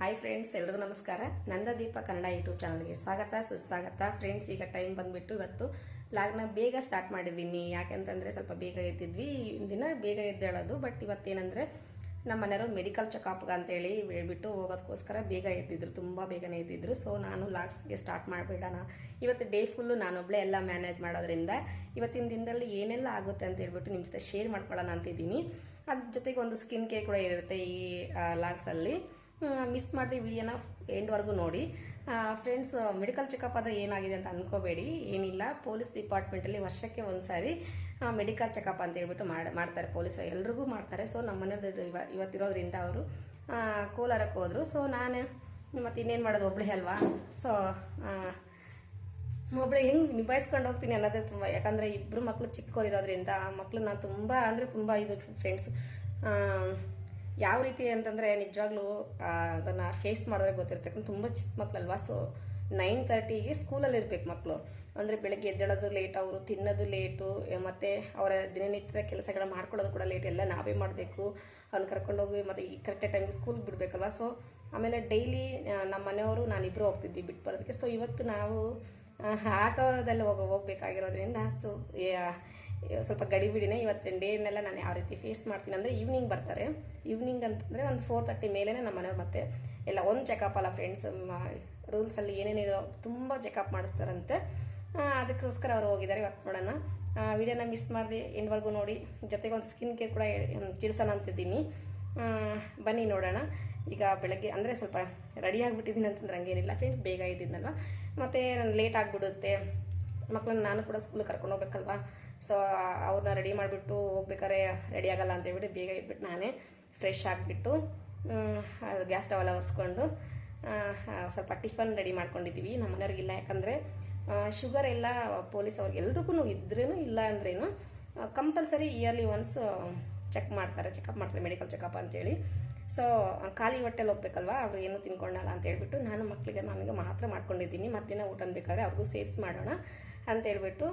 Hi friends ಎಲ್ರಿಗೂ ನಮಸ್ಕಾರ. ನಂದದೀಪ Kannada YouTube ಚಾನಲ್ಗೆ ಸ್ವಾಗತ, ಸುಸ್ವಾಗತ. ಫ್ರೆಂಡ್ಸ್ ಈಗ ಟೈಮ್ ಬಂದುಬಿಟ್ಟು ಇವತ್ತು ಲಾಗ್ನ ಬೇಗ ಸ್ಟಾರ್ಟ್ ಮಾಡಿದ್ದೀನಿ. ಯಾಕೆಂತಂದರೆ ಸ್ವಲ್ಪ ಬೇಗ ಎದ್ದಿದ್ವಿ. ದಿನ ಬೇಗ ಎದ್ದೇಳೋದು. ಬಟ್ ಇವತ್ತೇನಂದರೆ ನಮ್ಮ ಮನೆಯವರು ಮೆಡಿಕಲ್ ಚೆಕಪ್ಗೆ ಅಂತೇಳಿ ಹೇಳ್ಬಿಟ್ಟು ಹೋಗೋದಕ್ಕೋಸ್ಕರ ಬೇಗ ಎದ್ದಿದ್ರು. ತುಂಬ ಬೇಗನೆ ಎದ್ದಿದ್ರು. ಸೊ ನಾನು ಲಾಗ್ಸ್ಗೆ ಸ್ಟಾರ್ಟ್ ಮಾಡಿಬಿಡೋಣ. ಇವತ್ತು ಡೇ ಫುಲ್ಲು ನಾನೊಬ್ಬಳೇ ಎಲ್ಲ ಮ್ಯಾನೇಜ್ ಮಾಡೋದ್ರಿಂದ ಇವತ್ತಿನ ದಿನದಲ್ಲಿ ಏನೆಲ್ಲ ಆಗುತ್ತೆ ಅಂತ ಹೇಳ್ಬಿಟ್ಟು ನಿಮ್ಮ ಜೊತೆ ಶೇರ್ ಮಾಡ್ಕೊಳ್ಳೋಣ ಅಂತಿದ್ದೀನಿ. ಅದ್ರ ಜೊತೆಗೆ ಒಂದು ಸ್ಕಿನ್ ಕೇರ್ ಕೂಡ ಇರುತ್ತೆ ಈ ಲಾಗ್ಸಲ್ಲಿ. ಮಿಸ್ ಮಾಡಿದೆ ವಿಡಿಯೋನ ಎಂಡ್ವರೆಗೂ ನೋಡಿ. ಫ್ರೆಂಡ್ಸ್ ಮೆಡಿಕಲ್ ಚೆಕಪ್ ಆದರೆ ಏನಾಗಿದೆ ಅಂತ ಅನ್ಕೋಬೇಡಿ, ಏನಿಲ್ಲ. ಪೊಲೀಸ್ ಡಿಪಾರ್ಟ್ಮೆಂಟಲ್ಲಿ ವರ್ಷಕ್ಕೆ ಒಂದು ಸಾರಿ ಮೆಡಿಕಲ್ ಚೆಕಪ್ ಅಂತ ಹೇಳ್ಬಿಟ್ಟು ಮಾಡಿ, ಮಾಡ್ತಾರೆ ಪೊಲೀಸರು ಎಲ್ರಿಗೂ ಮಾಡ್ತಾರೆ. ಸೊ ನಮ್ಮ ಮನೆಯವ್ರದ್ದು ಇವ, ಇವತ್ತಿರೋದ್ರಿಂದ ಅವರು ಕೋಲಾರಕ್ಕೆ ಹೋದರು. ಸೊ ನಾನು ಮತ್ತು ಇನ್ನೇನು ಮಾಡೋದು? ಒಬ್ಬಳೇ ಅಲ್ವಾ? ಸೊ ಒಬ್ಬಳೆ ಹೆಂಗೆ ನಿಭಾಯಿಸ್ಕೊಂಡು ಹೋಗ್ತೀನಿ ಅನ್ನೋದೇ ತುಂಬ. ಯಾಕಂದರೆ ಇಬ್ಬರು ಮಕ್ಕಳು ಚಿಕ್ಕವರಿರೋದ್ರಿಂದ ಮಕ್ಕಳು ನಾನು ತುಂಬ, ಅಂದರೆ ತುಂಬ ಇದು ಫ್ರೆಂಡ್ಸ್ ಯಾವ ರೀತಿ ಅಂತಂದರೆ ನಿಜವಾಗ್ಲೂ ಅದನ್ನು ಫೇಸ್ ಮಾಡಿದ್ರೆ ಗೊತ್ತಿರ್ತಕ್ಕಂಥ ತುಂಬ ಚಿಕ್ಕ ಮಕ್ಕಳಲ್ವಾ ಸೊ ನೈನ್ ತರ್ಟಿಗೆ ಸ್ಕೂಲಲ್ಲಿ ಇರಬೇಕು ಮಕ್ಕಳು ಅಂದರೆ ಬೆಳಗ್ಗೆ ಎದ್ದೇಳೋದು ಲೇಟ್ ಅವರು ತಿನ್ನೋದು ಲೇಟು ಮತ್ತು ಅವರ ದಿನನಿತ್ಯದ ಕೆಲಸಗಳ ಮಾಡ್ಕೊಳ್ಳೋದು ಕೂಡ ಲೇಟ್ ಎಲ್ಲ ನಾವೇ ಮಾಡಬೇಕು. ಅವ್ನ ಕರ್ಕೊಂಡೋಗಿ ಮತ್ತು ಈ ಕರೆಕ್ಟ್ ಟೈಮ್ಗೆ ಸ್ಕೂಲ್ಗೆ ಬಿಡಬೇಕಲ್ವ? ಸೊ ಆಮೇಲೆ ಡೈಲಿ ನಮ್ಮ ಮನೆಯವರು ನಾನಿಬ್ಬರು ಹೋಗ್ತಿದ್ವಿ ಬಿಟ್ಟು ಬರೋದಕ್ಕೆ. ಸೊ ಇವತ್ತು ನಾವು ಆಟೋದಲ್ಲಿ ಹೋಗ, ಹೋಗಬೇಕಾಗಿರೋದ್ರಿಂದ ಸೊ ಸ್ವಲ್ಪ ಗಡಿಬಿಡಿನೇ ಇವತ್ತಿನ ಡೇನೆಲ್ಲ ನಾನು ಯಾವ ರೀತಿ ಫೇಸ್ ಮಾಡ್ತೀನಿ ಅಂದರೆ ಈವ್ನಿಂಗ್ ಬರ್ತಾರೆ. ಈವ್ನಿಂಗ್ ಅಂತಂದರೆ ಒಂದು ಫೋರ್ ತರ್ಟಿ ಮೇಲೇ ನಮ್ಮ ಮನೆಯವ್ರು ಮತ್ತೆ ಎಲ್ಲ ಒಂದು ಚೆಕಪ್ ಅಲ್ಲ ಫ್ರೆಂಡ್ಸ್ ರೂಲ್ಸಲ್ಲಿ ಏನೇನಿರೋ ತುಂಬ ಚೆಕಪ್ ಮಾಡ್ತಾರಂತೆ ಅದಕ್ಕೋಸ್ಕರ ಅವರು ಹೋಗಿದ್ದಾರೆ ಇವತ್ತು ನೋಡೋಣ. ವಿಡಿಯೋನ ಮಿಸ್ ಮಾಡಿದೆ ಎಂಡ್ವರೆಗೂ ನೋಡಿ. ಜೊತೆಗೆ ಒಂದು ಸ್ಕಿನ್ ಕೇರ್ ಕೂಡ ತಿಳಿಸೋಣ ಅಂತಿದ್ದೀನಿ ಬನ್ನಿ ನೋಡೋಣ. ಈಗ ಬೆಳಗ್ಗೆ ಅಂದರೆ ಸ್ವಲ್ಪ ರೆಡಿ ಆಗಿಬಿಟ್ಟಿದ್ದೀನಿ ಅಂತಂದ್ರೆ ಹಂಗೇನಿಲ್ಲ ಫ್ರೆಂಡ್ಸ್ ಬೇಗ ಇದ್ದಿದ್ನಲ್ವ ಮತ್ತು ನಾನು ಲೇಟ್ ಆಗಿಬಿಡುತ್ತೆ. ಮಕ್ಕಳನ್ನ ನಾನು ಕೂಡ ಸ್ಕೂಲಿಗೆ ಕರ್ಕೊಂಡು ಹೋಗ್ಬೇಕಲ್ವಾ? ಸೊ ಅವ್ರನ್ನ ರೆಡಿ ಮಾಡಿಬಿಟ್ಟು ಹೋಗ್ಬೇಕಾದ್ರೆ ರೆಡಿ ಆಗಲ್ಲ ಅಂತ ಹೇಳ್ಬಿಟ್ಟು ಬೇಗ ಇದ್ಬಿಟ್ಟು ನಾನೇ ಫ್ರೆಶ್ ಆಗಿಬಿಟ್ಟು ಗ್ಯಾಸ್ ಸ್ಟವೆಲ್ಲ ಒರೆಸ್ಕೊಂಡು ಸ್ವಲ್ಪ ಟಿಫನ್ ರೆಡಿ ಮಾಡ್ಕೊಂಡಿದ್ದೀವಿ ನಮ್ಮ ಮನೆಯವ್ರಿಗಿಲ್ಲ ಯಾಕಂದರೆ ಶುಗರ್ ಎಲ್ಲ ಪೊಲೀಸ್ ಅವ್ರಿಗೆ ಎಲ್ರಿಗೂ ಇದ್ರೂ ಇಲ್ಲ ಅಂದ್ರೇನು ಕಂಪಲ್ಸರಿ ಇಯರ್ಲಿ ಒನ್ಸ್ ಚೆಕ್ ಮಾಡ್ತಾರೆ ಚೆಕಪ್ ಮಾಡ್ತಾರೆ ಮೆಡಿಕಲ್ ಚೆಕಪ್ ಅಂತೇಳಿ. ಸೊ ಖಾಲಿ ಹೊಟ್ಟೆಲಿ ಹೋಗ್ಬೇಕಲ್ವ? ಅವ್ರು ಏನೂ ತಿನ್ಕೊಂಡಲ್ಲ ಅಂತ ಹೇಳ್ಬಿಟ್ಟು ನಾನು ಮಕ್ಕಳಿಗೆ ನನಗೆ ಮಾತ್ರ ಮಾಡ್ಕೊಂಡಿದ್ದೀನಿ. ಮತ್ತಿನ ಊಟ ಬೇಕಾದ್ರೆ ಅವ್ರಿಗೂ ಸೇರಿಸಿ ಮಾಡೋಣ. ಅಂತ ಹೇಳ್ಬಿಟ್ಟು